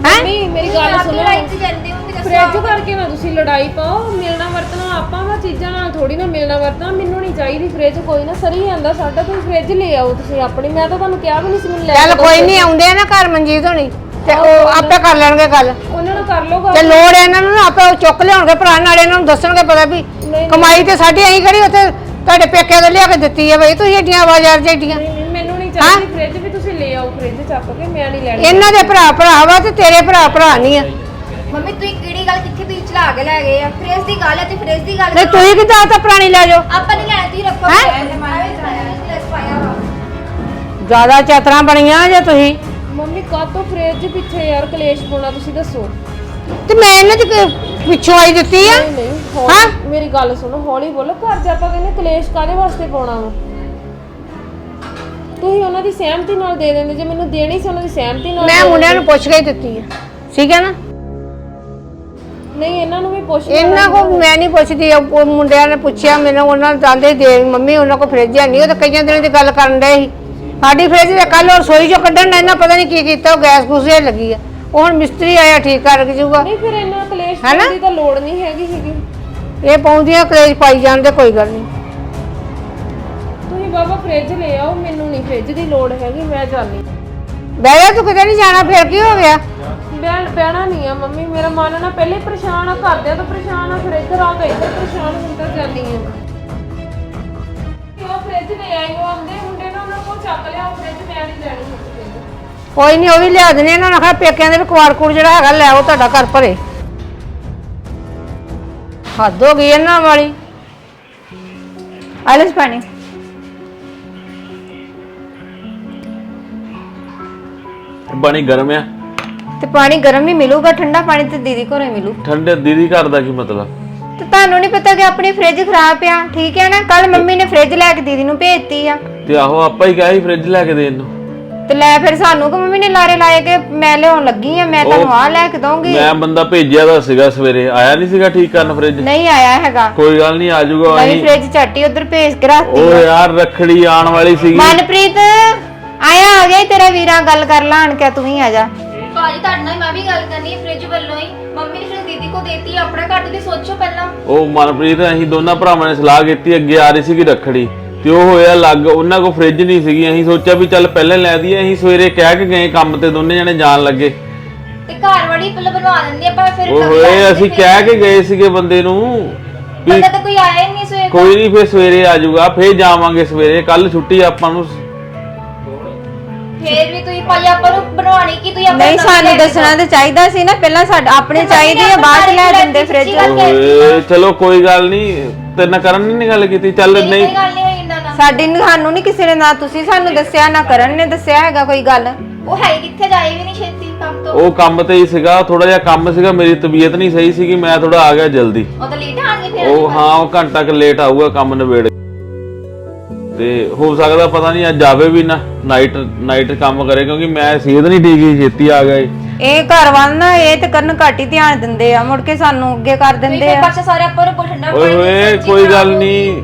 ਹੈ? ਨਹੀਂ ਮੇਰੀ ਗੱਲ ਸੁਣੋ। ਲੜਾਈ ਤੇ ਜਾਂਦੇ ਹੋ। ਫ੍ਰਿਜ ਕਰਕੇ ਨਾ ਤੁਸੀਂ ਲੜਾਈ ਪਾਓ ਮਿਲਣਾ ਵਰਤਣਾ ਆਪਾਂ ਵਾ ਚੀਜ਼ਾਂ ਨਾਲ ਥੋੜੀ ਨਾ ਮਿਲਣਾ ਵਰਤਣਾ ਮੈਨੂੰ ਨਹੀਂ ਚਾਹੀਦੀ ਫ੍ਰਿਜ ਕੋਈ ਨਾ ਸਰੀ ਜਾਂਦਾ ਸਾਡਾ ਤੁਸੀਂ ਫ੍ਰਿਜ ਲੈ ਆਓ ਤੁਸੀਂ ਆਪਣੀ ਮੈਂ ਤਾਂ ਤੁਹਾਨੂੰ ਕਿਹਾ ਵੀ ਨਹੀਂ ਸੀ ਮੈਨੂੰ ਲੈ ਚੱਲ ਕੇ ਦਿਓ ਕੋਈ ਨਹੀਂ ਆਉਂਦੇ ਆ ਨਾ ਘਰ ਮਨਜੀਤ ਹੋਣੀ ਤੇ ਉਹ ਆਪੇ ਕਰ ਲੈਣਗੇ ਗੱਲ। ਉਹਨਾਂ ਨੂੰ ਕਰ ਲਓ ਤੇ ਗੱਲ ਲੋੜ ਹੈ ਇਹਨਾਂ ਨੂੰ ਨਾ ਆਪੇ ਉਹ ਚੁੱਕ ਲਿਆਉਣਗੇ ਭਰਾ ਨਾਲੇ ਇਹਨਾਂ ਨੂੰ ਦੱਸਣਗੇ ਪਤਾ ਵੀ ਨਹੀਂ। ਕਮਾਈ ਤੇ ਸਾਡੀ ਅਸੀਂ ਕਿਹੜੀ ਉੱਥੇ ਤੁਹਾਡੇ ਪੇਕਿਆਂ ਤੋਂ ਲਿਆ ਕੇ ਦਿੱਤੀ ਹੈ ਬਈ ਤੁਸੀਂ ਏਡੀਆਂ ਆਵਾਜ਼ਾਰ ਜਿਹੜੀਆਂ ਨਹੀਂ ਨਹੀਂ ਮੈਨੂੰ ਨਹੀਂ ਚਾਹੀਦੀ ਫ੍ਰਿਜ ਵੀ ਤੁਸੀਂ ਲੈ ਆਓ ਫ੍ਰਿਜ ਚੱਕ ਕੇ ਮੈਂ ਨਹੀਂ ਲੈਣੀ। ਇਹਨਾਂ ਦੇ ਭਰਾ ਭਰਾ ਵਾ ਤੇ ਤੇਰੇ ਭਰਾ ਭਰਾ ਨਹੀਂ ਆ। ਮੰਮੀ ਤੁਸੀਂ ਕਿਹੜੀ ਗੱਲ ਕਿੱਥੇ ਤੁਸੀਂ ਚਲਾ ਕੇ ਲੈ ਗਏ ਆ? ਫ੍ਰਿਜ ਦੀ ਗੱਲ ਹੈ ਤੇ ਫ੍ਰਿਜ ਦੀ ਗੱਲ ਨਹੀਂ ਕਰੋ। ਤੁਸੀਂ ਕਿਦਾਂ ਤਾਂ ਪੁਰਾਣੀ ਲੈ ਜਾਓ? ਆਪਾਂ ਨਹੀਂ ਲੈਣਾ ਤੁਸੀਂ ਰੱਖੋ। ਹੈਂ? ਮੈਂ ਵੀ ਚਲਾਇਆ ਵਿੱਚ ਪਾਇਆ ਵਾ। ਜ਼ਿਆਦਾ ਚਾਤਰਾਂ ਬਣੀਆਂ ਜੇ ਤੁਸੀਂ? ਮੰਮੀ ਕਾਤੋਂ ਫ੍ਰਿਜ ਪਿੱਛੇ ਯਾਰ ਕਲੇਸ਼ ਪਾਉਣਾ ਤੁਸੀਂ ਦੱਸੋ। ਤੇ ਮੈਂ ਇਹਨਾਂ ਦੀ ਕ- ਪਿੱਛੋਂ ਆਈ ਦਿੱਤੀ ਆ? ਨਹੀਂ ਨਹੀਂ ਹੌਲੀ ਮੇਰੀ ਗੱਲ ਸੁਣੋ ਹੌਲੀ ਬੋਲੋ। ਘਰ ਚ ਆਪਾਂ ਕਹਿੰਦੇ ਕਲੇਸ਼ ਕਾਦੇ ਵਾਸਤੇ ਪਾਉਣਾ ਵਾ? ਤੁਸੀਂ ਉਹਨਾਂ ਦੀ ਸਹਿਮਤੀ ਨਾਲ ਦੇ ਦਿੰਦੇ। ਜੇ ਮੈਨੂੰ ਦੇਣੀ ਸੀ ਉਹਨਾਂ ਦੀ ਸਹਿਮਤੀ ਨਾਲ ਮੈਂ ਦੇ ਮੁੰਡਿਆਂ ਨੂੰ ਪੁੱਛ ਕੇ ਹੀ ਦਿੱਤੀ ਆ। ਠੀਕ ਹੈ ਨਾ? ਨਹੀਂ ਇਹਨਾਂ ਨੂੰ ਵੀ ਪੁੱਛ ਇਹਨਾਂ ਕੋ ਮੈਂ ਨਹੀਂ ਪੁੱਛਦੀ ਉਹ ਉਹ ਮੁੰਡਿਆਂ ਨੇ ਪੁੱਛਿਆ ਮੈਨੂੰ ਉਹਨਾਂ ਨੂੰ ਜਾਂਦੇ ਦੇ ਮੰਮੀ ਉਹਨਾਂ ਕੋ ਫ੍ਰਿਜ ਹੈ ਨਹੀਂ ਉਹ ਤਾਂ ਕਈਆਂ ਦਿਨਾਂ ਦੀ ਗੱਲ ਕਰਨ ਡਏ ਸੀ। ਸਾਡੀ ਫ੍ਰਿਜ ਦੇ ਕੱਲ ਰਸੋਈ ਚੋਂ ਕੱਢਣ ਨਾਲ ਇਹਨਾਂ ਪਤਾ ਨਹੀਂ ਕੀ ਕੀਤਾ ਉਹ ਗੈਸ ਗੁੱਸੇ ਲੱਗੀ ਆ। ਉਹ ਹੁਣ ਮਿਸਤਰੀ ਆਇਆ ਠੀਕ ਕਰ ਜੂਗਾ। ਨਹੀਂ ਫਿਰ ਇਹਨਾਂ ਕਲੇਸ਼ ਹੈਨਾ? ਦੀ ਤਾਂ ਲੋੜ ਨਹੀਂ ਹੈਗੀ ਸੀਗੀ। ਇਹ ਪਾਉਂਦੀਆਂ ਕਲੇਜ ਪਾਈ ਜਾਂਦੇ ਕੋਈ ਗੱਲ ਨਹੀਂ। ਤੁਸੀਂ ਬਾਬਾ ਫ੍ਰਿਜ ਲੈ ਆਓ ਮੈਨੂੰ ਨਹੀਂ ਫ੍ਰਿਜ ਦੀ ਲੋੜ ਹੈਗੀ ਮੈਂ ਜਾਣੀ ਬਹਿ ਜਾ ਤੂੰ ਕਿਤੇ ਨਹੀਂ ਜਾਣਾ ਫਿਰ ਕੀ ਹੋ ਗਿਆ? ਬੈਣ ਬਹਿਣਾ ਨਹੀਂ ਆ ਮੰਮੀ ਮੇਰਾ ਮਨ ਨਾ ਪਹਿਲੇ ਹੀ ਪਰੇਸ਼ਾਨ ਆ ਘਰਦਿਆਂ ਤੋਂ ਪਰੇਸ਼ਾਨ ਆ ਫਿਰ ਇੱਧਰ ਆ ਤਾਂ ਇੱਧਰ ਪਰੇਸ਼ਾਨ ਹੁੰਦਾ ਜਾਨੀ ਆ। ਕਿਉਂ ਫ੍ਰਿਜ ਲੈ ਆਏ ਹੋ ਆਉਂਦੇ ਮੁੰਡੇ ਨਾਲ ਉਹਨਾਂ ਕੋਲ ਚੱਕ ਲਿਆਓ ਫ੍ਰਿਜ ਮੈਂ ਨਹੀਂ ਲੈਣੀ ਹੁਣ ਫ੍ਰਿਜ ਕੋਈ ਨਹੀਂ ਉਹ ਵੀ ਲਿਆ ਦੇਣੇ ਇਹਨਾਂ ਨਾਲ ਪੇਕਿਆਂ ਦੇ ਕੁਆਰ ਕੁੜ ਜਿਹੜਾ ਹੈਗਾ ਲੈ ਉਹ ਤੁਹਾਡਾ ਘਰ ਭਰੇ। ਹੱਦ ਹੋ ਗਈ ਇਹਨਾਂ ਵਾਲੀ। ਆਲਸ ਪਾਣੀ। ਪਾਣੀ ਗਰਮ ਆ। ਤੇ ਪਾਣੀ ਗਰਮ ਹੀ ਮਿਲੂਗਾ ਠੰਡਾ ਪਾਣੀ ਤੇ ਦੀਦੀ ਘਰੋਂ ਹੀ ਮਿਲੂ। ਠੰਡੇ ਦੀਦੀ ਘਰ ਦਾ ਕੀ ਮਤਲਬ? ਤੇ ਤੁਹਾਨੂੰ ਨਹੀਂ ਪਤਾ ਕਿ ਆਪਣੀ ਫ੍ਰਿਜ ਖਰਾਬ ਪਿਆ ਠੀਕ ਹੈ ਨਾ? ਕੱਲ ਮੰਮੀ ਨੇ ਫ੍ਰਿਜ ਲੈ ਕੇ ਦੀਦੀ ਨੂੰ ਭੇਜਤੀ ਆ। ਤੇ ਆਹੋ ਆਪਾਂ ਹੀ ਕਿਹਾ ਸੀ ਫ੍ਰਿਜ ਲੈ ਕੇ ਦੇਣ ਨੂੰ। ਤੇ ਲੈ ਫਿਰ ਸਾਨੂੰ ਕਿ ਮੰਮੀ ਨੇ ਲਾਰੇ ਲਾਏ ਕਿ ਮੈਂ ਲਿਆਉਣ ਲੱਗੀ ਆ ਮੈਂ ਤੁਹਾਨੂੰ ਆ ਲੈ ਕੇ ਦਊਂਗੀ। ਮੈਂ ਬੰਦਾ ਭੇਜਿਆ ਦਾ ਸੀਗਾ ਸਵੇਰੇ ਆਇਆ ਨਹੀਂ ਸੀਗਾ ਠੀਕ ਕਰਨ ਫ੍ਰਿਜ? ਨਹੀਂ ਆਇਆ ਹੈਗਾ। ਕੋਈ ਗੱਲ ਨਹੀਂ ਆ ਜਾਊਗਾ ਨਵੀਂ ਅਸੀਂ ਫ੍ਰਿਜ ਝੱਟੀ ਉਧਰ ਭੇਜ ਕੇ ਰੱਖਤੀ ਉਹ ਯਾਰ ਰਖੜੀ ਆਉਣ ਵਾਲੀ ਸੀਗੀ। ਮਨਪ੍ਰੀਤ ਆਇਆ ਆ ਗਿਆ ਈ ਤੇਰਾ ਵੀਰਾ ਗੱਲ ਕਰ ਲਾ ਆਣ ਕੇ ਤੂੰ ਹੀ ਆ ਜਾ। ਭਾਜੀ ਤੁਹਾਡੇ ਨਾਲ ਮੈਂ ਵੀ ਗੱਲ ਕਰਨੀ ਹੈ ਫ੍ਰਿਜ ਵੱਲੋਂ ਹੀ। ਮੰਮੀ ਨੇ ਫਿਰ ਦੀਦੀ ਕੋ ਦੇਤੀ ਆਪਣਾ ਘੱਟ ਦੀ ਸੋਚੋ ਪਹਿਲਾਂ। ਉਹ ਮਨਪ੍ਰੀਤ ਅਸੀਂ ਦੋਨਾਂ ਭਰਾਵਾਂ ਨੇ ਸਲਾਹ ਕੀਤੀ ਅੱਗੇ ਆ ਰਹੀ ਸੀਗੀ ਰਖੜੀ। ਤੇ ਉਹ ਹੋਇਆ ਲੱਗ ਉਹਨਾਂ ਕੋ ਫ੍ਰਿਜ ਨਹੀਂ ਸੀਗੀ। ਅਸੀਂ ਸੋਚਿਆ ਵੀ ਚੱਲ ਪਹਿਲੇ ਲੈ ਦਈਏ ਅਸੀਂ ਸਵੇਰੇ ਕਹਿ ਕੇ ਗਏ ਕੰਮ ਤੇ ਦੋਨੇ ਜਣੇ ਜਾਣ ਲੱਗੇ। ਤੇ ਘਰ ਵਾਲੀ ਪਹਿਲਾਂ ਬਣਵਾ ਦਿੰਦੀ ਆਪਾਂ ਫਿਰ ਉਹ ਹੋਏ ਅਸੀਂ। ਕਹਿ ਕੇ ਗਏ ਸੀਗੇ ਬੰਦੇ ਨੂੰ ਵੀ ਬੰਦਾ ਤਾਂ ਕੋਈ ਆਇਆ ਹੀ ਨਹੀਂ ਸਵੇਰ ਕੋਈ ਨਹੀਂ ਫੇਰ ਸਵੇਰੇ ਆ ਜਾਊਗਾ ਫੇਰ ਜਾਵਾਂਗੇ ਸਵੇਰੇ। ਕੱਲ ਛੁੱਟੀ ਆਪਾਂ ਨੂੰ ਫੇਰ ਵੀ ਤੁਸੀਂ ਭਾਈ ਆਪਾਂ ਨੂੰ ਬਣਵਾਣੀ ਕੀ ਤੁਸੀਂ ਆਪਾਂ ਨਹੀਂ ਸਾਨੂੰ ਦੱਸਣਾ ਤੇ ਚਾਹੀਦਾ ਸੀ ਨਾ ਪਹਿਲਾਂ ਸਾਡਾ ਆਪਣੇ ਚਾਹੀਦੀ ਆ ਬਾਅਦ ਚ ਲੈ ਦਿੰਦੇ ਫ੍ਰਿਜ ਓਏ ਚਲੋ ਕੋਈ ਗੱਲ ਨਹੀਂ ਤੇ ਨਾ ਕਰਨ ਨਹੀਂ ਗੱਲ ਕੀਤੀ ਚੱਲ ਨਹੀਂ। ਕੋਈ ਗੱਲ ਨਹੀਂ ਹੋਈ ਇਹਨਾਂ ਨਾਲ ਸਾਡੀ ਨੀ- ਸਾਨੂੰ ਨਹੀਂ ਕਿਸੇ ਨੇ ਨਾ ਤੁਸੀਂ ਸਾਨੂੰ ਦੱਸਿਆ ਨਾ ਕਰਨ ਨੇ ਦੱਸਿਆ ਹੈਗਾ ਕੋਈ ਗੱਲ। ਉਹ ਹੈ ਹੀ ਕਿੱਥੇ ਜਾਏ ਵੀ ਨਹੀਂ ਛੇਤੀ ਕੰਮ ਤੋਂ। ਉਹ ਕੰਮ ਤੇ ਹੀ ਸੀਗਾ ਥੋੜਾ ਜਿਹਾ ਕੰਮ ਸੀਗਾ ਮੇਰੀ ਤਬੀਅਤ ਨਹੀਂ ਸਹੀ ਸੀਗੀ ਮੈਂ ਥੋੜਾ ਆ ਗਿਆ ਜਲਦੀ। ਉਹ ਤਾਂ ਲੇਟ ਆਣਗੇ ਫਿਰ ਉਹ ਹਾਂ ਉਹ ਘੰਟਾ ਕੁ ਲੇਟ ਆਊਗਾ ਕੰਮ ਨਿਬੇੜ। ਤੇ ਹੋ ਸਕਦਾ ਪਤਾ ਨਹੀਂ ਅੱਜ ਜਾਵੇ ਵੀ ਨਾ ਨਾਈਟ ਨਾਈਟ ਕੰਮ ਕਰੇ ਕਿਉਂਕਿ ਮੈਂ ਸਿਹਤ ਨਹੀਂ ਠੀਕ ਸੀ ਛੇਤੀ ਆ ਗਿਆ ਏ। ਇਹ ਘਰ ਵੱਲ ਨਾ ਇਹ ਤੇ ਕਰਨ ਘੱਟ ਹੀ ਧਿਆਨ ਦਿੰਦੇ ਆ ਮੁੜ ਕੇ ਸਾਨੂੰ ਅੱਗੇ ਕਰ ਦਿੰਦੇ ਆ। ਪਾਸੇ ਸਾਰੇ ਆਪਾਂ ਨੂੰ ਪੁੱਛਣਾ ਠੰਡਾ ਓਏ ਹੋਏ ਕੋਈ ਗੱਲ ਨਹੀਂ।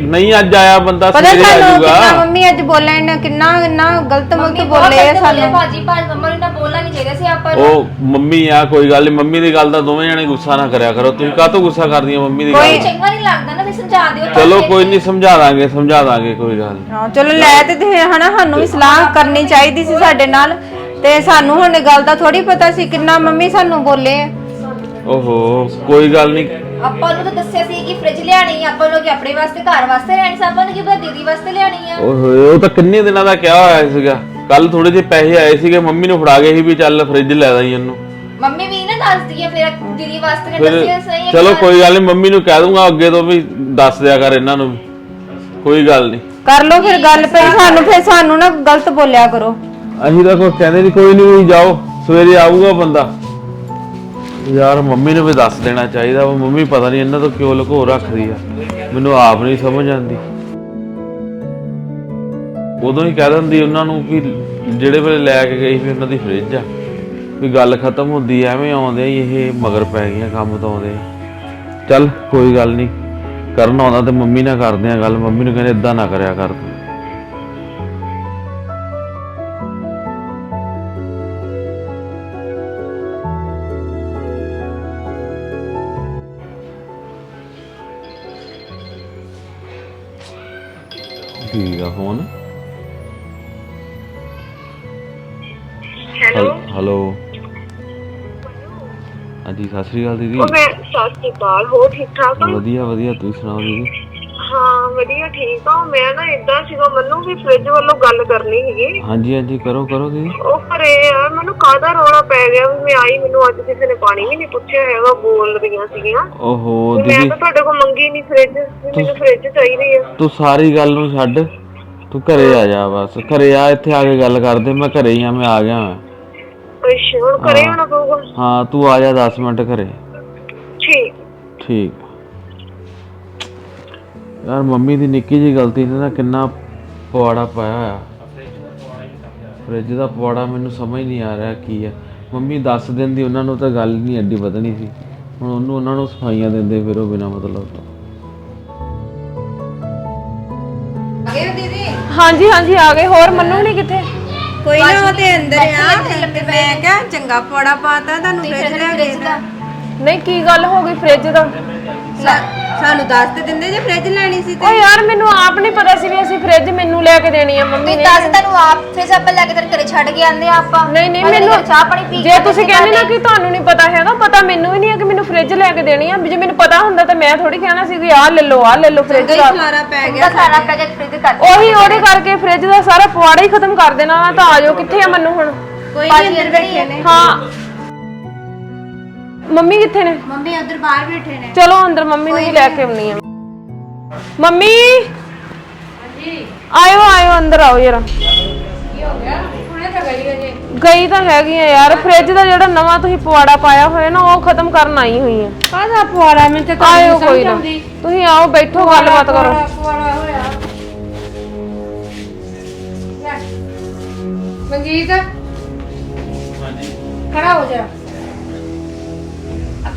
ਨਹੀਂ ਅੱਜ ਆਇਆ ਬੰਦਾ ਪਤਾ ਸਵੇਰੇ ਆ ਸਾਨੂੰ ਕਿੰਨਾ ਜਾਊਗਾ ਮੰਮੀ ਅੱਜ ਬੋਲੇ ਨੇ ਕਿੰਨਾ ਕਿੰਨਾ ਗਲਤ ਮੁਲਤ ਬਹੁਤ ਬੋਲੇ ਆ ਗਲਤ ਬੋਲੇ ਸਾਨੂੰ ਭਾਜੀ ਭਾਜੀ ਮੰਮਾ ਨੂੰ ਤਾਂ ਬੋਲਣਾ ਨਹੀਂ ਚਾਹੀਦਾ ਸੀ ਆਪਾਂ ਨੂੰ। ਉਹ ਮੰਮੀ ਆ ਕੋਈ ਗੱਲ ਨਹੀਂ ਮੰਮੀ ਦੀ ਗੱਲ ਦਾ ਦੋਵੇਂ ਜਣੇ ਗੁੱਸਾ ਨਾ ਕਰਿਆ ਕਰੋ। ਤੁਸੀਂ ਕਾਹਤੋਂ ਗੁੱਸਾ ਕਰਦੀਆਂ ਮੰਮੀ ਦੀ ਗੱਲ? ਕੋਈ ਚੰਗਾ ਨਹੀਂ ਲੱਗਦਾ ਨਾ ਫਿਰ ਸਮਝਾ ਦਿਓ ਚਲੋ ਕੋਈ ਨਹੀਂ ਸਮਝਾ ਦਾਂਗੇ ਸਮਝਾ ਦਾਂਗੇ ਕੋਈ ਗੱਲ ਨੀ। ਹਾਂ ਚਲੋ ਲੈ ਤੇ ਦੇ ਹਨਾ ਸਾਨੂੰ ਵੀ ਸਲਾਹ ਕਰਨੀ ਚਾਹੀਦੀ ਸੀ ਸਾਡੇ ਨਾਲ। ਤੇ ਸਾਨੂੰ ਹੁਣ ਗੱਲ ਦਾ ਥੋੜੀ ਪਤਾ ਸੀ ਕਿੰਨਾ ਮੰਮੀ ਸਾਨੂੰ ਬੋਲੇ। ਆ ਓਹੋ ਕੋਈ ਗੱਲ ਨਹੀਂ ਆਪਾਂ ਨੂੰ ਤਾਂ ਦੱਸਿਆ ਸੀ ਕਿ ਫ੍ਰਿਜ ਲਿਆਣੀ ਆ, ਆਪਾਂ ਨੂੰ ਕਿ ਆਪਣੇ ਵਾਸਤੇ ਘਰ ਵਾਸਤੇ ਲੈਣੀ ਸੀ ਆਪਾਂ ਨੂੰ ਕਿ ਪਤਾ ਦੀਦੀ ਵਾਸਤੇ ਲਿਆਣੀ ਆ। ਓਏ ਉਹ ਤਾਂ ਕਿੰਨੇ ਦਿਨਾਂ ਦਾ ਕਿਹਾ ਹੋਇਆ ਸੀਗਾ। ਕੱਲ ਥੋੜੇ ਜਿਹੇ ਪੈਸੇ ਆਏ ਸੀਗੇ ਮੰਮੀ ਨੂੰ ਫੜਾ ਗਏ ਸੀ ਵੀ ਚੱਲ ਫ੍ਰਿਜ ਲੈ ਦਾਈ ਇਹਨੂੰ ਮੰਮੀ ਵੀ ਨਾ ਦੱਸਦੀ ਆ ਫਿਰ ਦੀਦੀ ਵਾਸਤੇ ਨੇ ਫਿਰ ਦੱਸਿਆ ਸਹੀ ਹੈ ਚਲੋ ਕੋਈ ਗੱਲ ਨਹੀਂ ਮੰਮੀ ਨੂੰ ਕਹਿ ਦੂੰਗਾ ਅੱਗੇ ਤੋਂ ਵੀ ਦੱਸ ਦਿਆ ਕਰ ਇਹਨਾਂ ਨੂੰ ਵੀ। ਕੋਈ ਗੱਲ ਨਹੀਂ ਕਰ ਲੋ ਫਿਰ ਗੱਲ ਪਈ ਸਾਨੂੰ ਫਿਰ ਸਾਨੂੰ ਨਾ ਗਲਤ ਬੋਲਿਆ ਕਰੋ। ਅਸੀਂ ਤਾਂ ਕੋਈ ਕਹਿੰਦੇ ਨਹੀਂ ਕੋਈ ਨਹੀਂ ਜਾਓ ਸਵੇਰੇ ਆਊਗਾ ਬੰਦਾ। ਯਾਰ ਮੰਮੀ ਨੂੰ ਵੀ ਦੱਸ ਦੇਣਾ ਚਾਹੀਦਾ ਵਾ। ਮੰਮੀ ਪਤਾ ਨਹੀਂ ਇਹਨਾਂ ਤੋਂ ਕਿਉਂ ਲੁਕੋ ਰੱਖਦੀ ਆ। ਮੈਨੂੰ ਆਪ ਨਹੀਂ ਸਮਝ ਆਉਂਦੀ। ਉਦੋਂ ਹੀ ਕਹਿ ਦਿੰਦੀ ਉਹਨਾਂ ਨੂੰ ਕਿ ਜਿਹੜੇ ਵੇਲੇ ਲੈ ਕੇ ਗਈ ਸੀ ਉਹਨਾਂ ਦੀ ਫ੍ਰਿਜ ਆ। ਵੀ ਗੱਲ ਖਤਮ ਹੁੰਦੀ ਐ, ਐਵੇਂ ਆਉਂਦੇ ਹੀ ਇਹ ਮਗਰ ਪੈ ਗਈਆਂ ਕੰਮ ਤੋਂ ਆਉਂਦੇ ਹੀ। ਚੱਲ ਕੋਈ ਗੱਲ ਨਹੀਂ। ਕਰਨ ਆਉਂਦਾ ਤੇ ਮੰਮੀ ਨਾਲ ਕਰਦੇ ਆ ਗੱਲ। ਮੰਮੀ ਨੂੰ ਕਹਿੰਦੇ ਇਦਾਂ ਨਾ ਕਰਿਆ ਕਰ ਤੂੰ। ਠੀਕ ਆ ਫੋਨ? ਹੈਲੋ? ਹੈਲੋ ਹਾਂਜੀ ਸਤਿ ਸ਼੍ਰੀ ਅਕਾਲ ਦੀਦੀ। ਉਹ ਮੈਂ ਸਤਿ ਸ਼੍ਰੀ ਅਕਾਲ ਹੋ ਠੀਕ ਠਾਕ ਹੋ? ਵਧੀਆ ਵਧੀਆ ਤੁਸੀਂ ਸੁਣਾਓ ਦੀਦੀ? ਵਧੀਆ ਠੀਕ ਆ। ਮੈਂ ਨਾ ਇਦਾਂ ਸੀਗਾ ਮੈਨੂੰ ਵੀ ਫ੍ਰਿਜ ਵੱਲੋਂ ਗੱਲ ਕਰਨੀ ਸੀਗੀ। ਹਾਂਜੀ ਹਾਂਜੀ ਕਰੋ ਕਰੋ ਦੀਦੀ ਉਹ ਘਰੇ ਆ ਮੈਨੂੰ ਕਾਹਦਾ ਰੌਲਾ ਪੈ ਗਿਆ ਵੀ ਮੈਂ ਆਈ ਮੈਨੂੰ ਅੱਜ ਕਿਸੇ ਨੇ ਪਾਣੀ ਵੀ ਨਹੀਂ ਪੁੱਛਿਆ ਹੈਗਾ ਬੋਲ ਰਹੀਆਂ ਸੀਗੀਆਂ। ਓਹੋ ਮੈਂ ਦੀਦੀ। ਤਾਂ ਤੁਹਾਡੇ ਕੋਲ ਮੰਗੀ ਨਹੀਂ ਫ੍ਰਿਜ ਵੀ ਮੈਨੂੰ ਫ੍ਰਿਜ ਚਾਹੀਦੀ ਆ। ਤੂੰ ਸਾਰੀ ਗੱਲ ਨੂੰ ਛੱਡ ਤੂੰ ਘਰੇ ਆ ਜਾ ਬਸ। ਘਰੇ ਆ ਇੱਥੇ ਆ ਕੇ ਗੱਲ ਕਰਦੇ ਮੈਂ ਘਰੇ ਹੀ ਆ ਮੈਂ ਆ ਗਿਆ ਮੈਂ ਅੱਛਾ ਹੁਣ ਘਰੇ ਆਉਣਾ ਪਊਗਾ ਹਾਂ ਤੂੰ ਆ ਜਾ 10 ਮਿੰਟ ਘਰੇ। ਠੀਕ। ਠੀਕ। ਯਾਰ ਮੰਮੀ ਦੀ ਨਿੱਕੀ ਜੀ ਗਲਤੀ ਨੇ ਨਾ ਕਿੰਨਾ ਪਵਾੜਾ ਪਾਇਆ ਆ ਫ੍ਰਿਜ ਦਾ ਪਵਾੜਾ ਮੈਨੂੰ ਸਮਝ ਨਹੀਂ ਆ ਰਿਹਾ ਕੀ ਹੈ। ਮੰਮੀ ਦੱਸ ਦਿੰਦੀ ਉਹਨਾਂ ਨੂੰ ਤਾਂ ਗੱਲ ਨਹੀਂ ਐਡੀ ਵਧਣੀ ਸੀ। ਹੁਣ ਉਹਨੂੰ ਉਹਨਾਂ ਨੂੰ ਸਫਾਈਆਂ ਦਿੰਦੇ ਫਿਰ ਉਹ ਬਿਨਾ ਮਤਲਬ ਤੋਂ। ਅਗੇ ਦੀਦੀ? ਹਾਂਜੀ ਹਾਂਜੀ ਆ ਗਏ। ਹੋਰ ਮੰਨੂ ਨਹੀਂ ਕਿੱਥੇ? ਕੋਈ ਨਾ ਉਹ ਤੇ ਅੰਦਰ ਆ। ਮੈਂ ਕਿਹਾ ਚੰਗਾ ਪੌੜਾ ਪਾਤਾ ਤੁਹਾਨੂੰ ਫ੍ਰਿਜ ਲੈ ਕੇ। ਨਹੀਂ ਕੀ ਗੱਲ ਹੋ ਗਈ ਫ੍ਰਿਜ ਦਾ? ਸਾ- ਸਾਨੂੰ ਦੱਸ ਤੇ ਦਿੰਦੇ ਜੇ ਫ੍ਰਿਜ ਲੈਣੀ ਸੀ ਓ ਯਾਰ ਮੈਨੂੰ ਆਪ ਨਹੀਂ ਪਤਾ ਸੀ ਵੀ ਅਸੀਂ ਫ੍ਰਿਜ ਮੈਨੂੰ ਲੈ ਕੇ ਦੇਣੀ ਆ ਮੰਮੀ ਵੀ ਨੇ ਦੱਸ ਤੈਨੂੰ ਆਪ ਫਿਰ ਆਪਾਂ ਲੈ ਕੇ ਤੇਰੇ ਘਰੇ ਛੱਡ ਕੇ ਆਂਦੇ ਆਪਾਂ। ਨਹੀਂ ਨਹੀਂ ਅਗਲੇ ਮੈਨੂੰ ਚਾਹ ਪਾਣੀ ਪੀ ਜੇ ਕੇ ਤੁਸੀਂ ਤੇ ਕਹਿੰਦੇ ਨਾ ਕਿ ਤੁਹਾਨੂੰ ਨਹੀਂ ਪਤਾ ਹੈਗਾ ਪਤਾ ਮੈਨੂੰ ਵੀ ਨਹੀਂ ਹੈ ਕਿ ਮੈਨੂੰ ਫ੍ਰਿਜ ਲੈ ਕੇ ਦੇਣੀ ਆ। ਵੀ ਜੇ ਮੈਨੂੰ ਪਤਾ ਹੁੰਦਾ ਤਾਂ ਮੈਂ ਥੋੜੀ ਕਹਿਣਾ ਸੀ ਕਿ ਆਹ ਲੈ ਲਓ ਆਹ ਲੈ ਲਓ ਫ੍ਰਿਜ ਦਾ। ਖਲਾਰਾ ਪੈ ਗਿਆ ਖਾਣਾ ਪੈ ਗਿਆ ਫ੍ਰਿਜ ਕਰ ਉਹੀ ਉਹਦੇ ਕਰਕੇ ਫ੍ਰਿਜ ਦਾ ਸਾਰਾ ਪਵਾੜਾ ਹੀ ਖਤਮ ਕਰ ਦੇਣਾ ਵਾ, ਤਾਂ ਆ ਜਾਓ। ਕਿੱਥੇ ਆ ਮੈਨੂੰ ਹੁਣ? ਕੋਈ ਨਹੀਂ ਅੰਦਰ ਹਾਂ। ਮੰਮੀ ਕਿੱਥੇ ਨੇ? ਮੰਮੀ ਉਧਰ ਬਾਹਰ ਬੈਠੇ ਨੇ। ਚਲੋ ਅੰਦਰ ਮੰਮੀ ਨੂੰ ਵੀ ਲੈ ਕੇ ਆਉਣੀ ਆ ਮੰਮੀ! ਆਇਓ ਆਇਓ ਅੰਦਰ ਆਓ ਯਾਰ ਹੁਣੇ ਤਾਂ ਗਈ ਅਜੇ ਗਈ ਤਾਂ ਹੈਗੀ ਆ ਯਾਰ। ਫ੍ਰਿਜ ਦਾ ਜਿਹੜਾ ਨਵਾਂ ਤੁਸੀਂ ਪਵਾੜਾ ਪਾਇਆ ਹੋਇਆ ਨਾ ਉਹ ਖਤਮ ਕਰਨ ਆਈ ਹੋਈ ਆ। ਕਾਹਦਾ ਪੁਆੜਾ? ਮੈਂ ਤੇ ਆਇਓ ਕੋਈ ਨਾ। ਤੁਸੀਂ ਆਓ ਬੈਠੋ ਗੱਲਬਾਤ ਕਰੋ। ਪੁਆੜਾ ਹੋਇਆ। ਲੈ। ਮਨਜੀਤ। ਖੜਾ ਹੋ ਜਾ।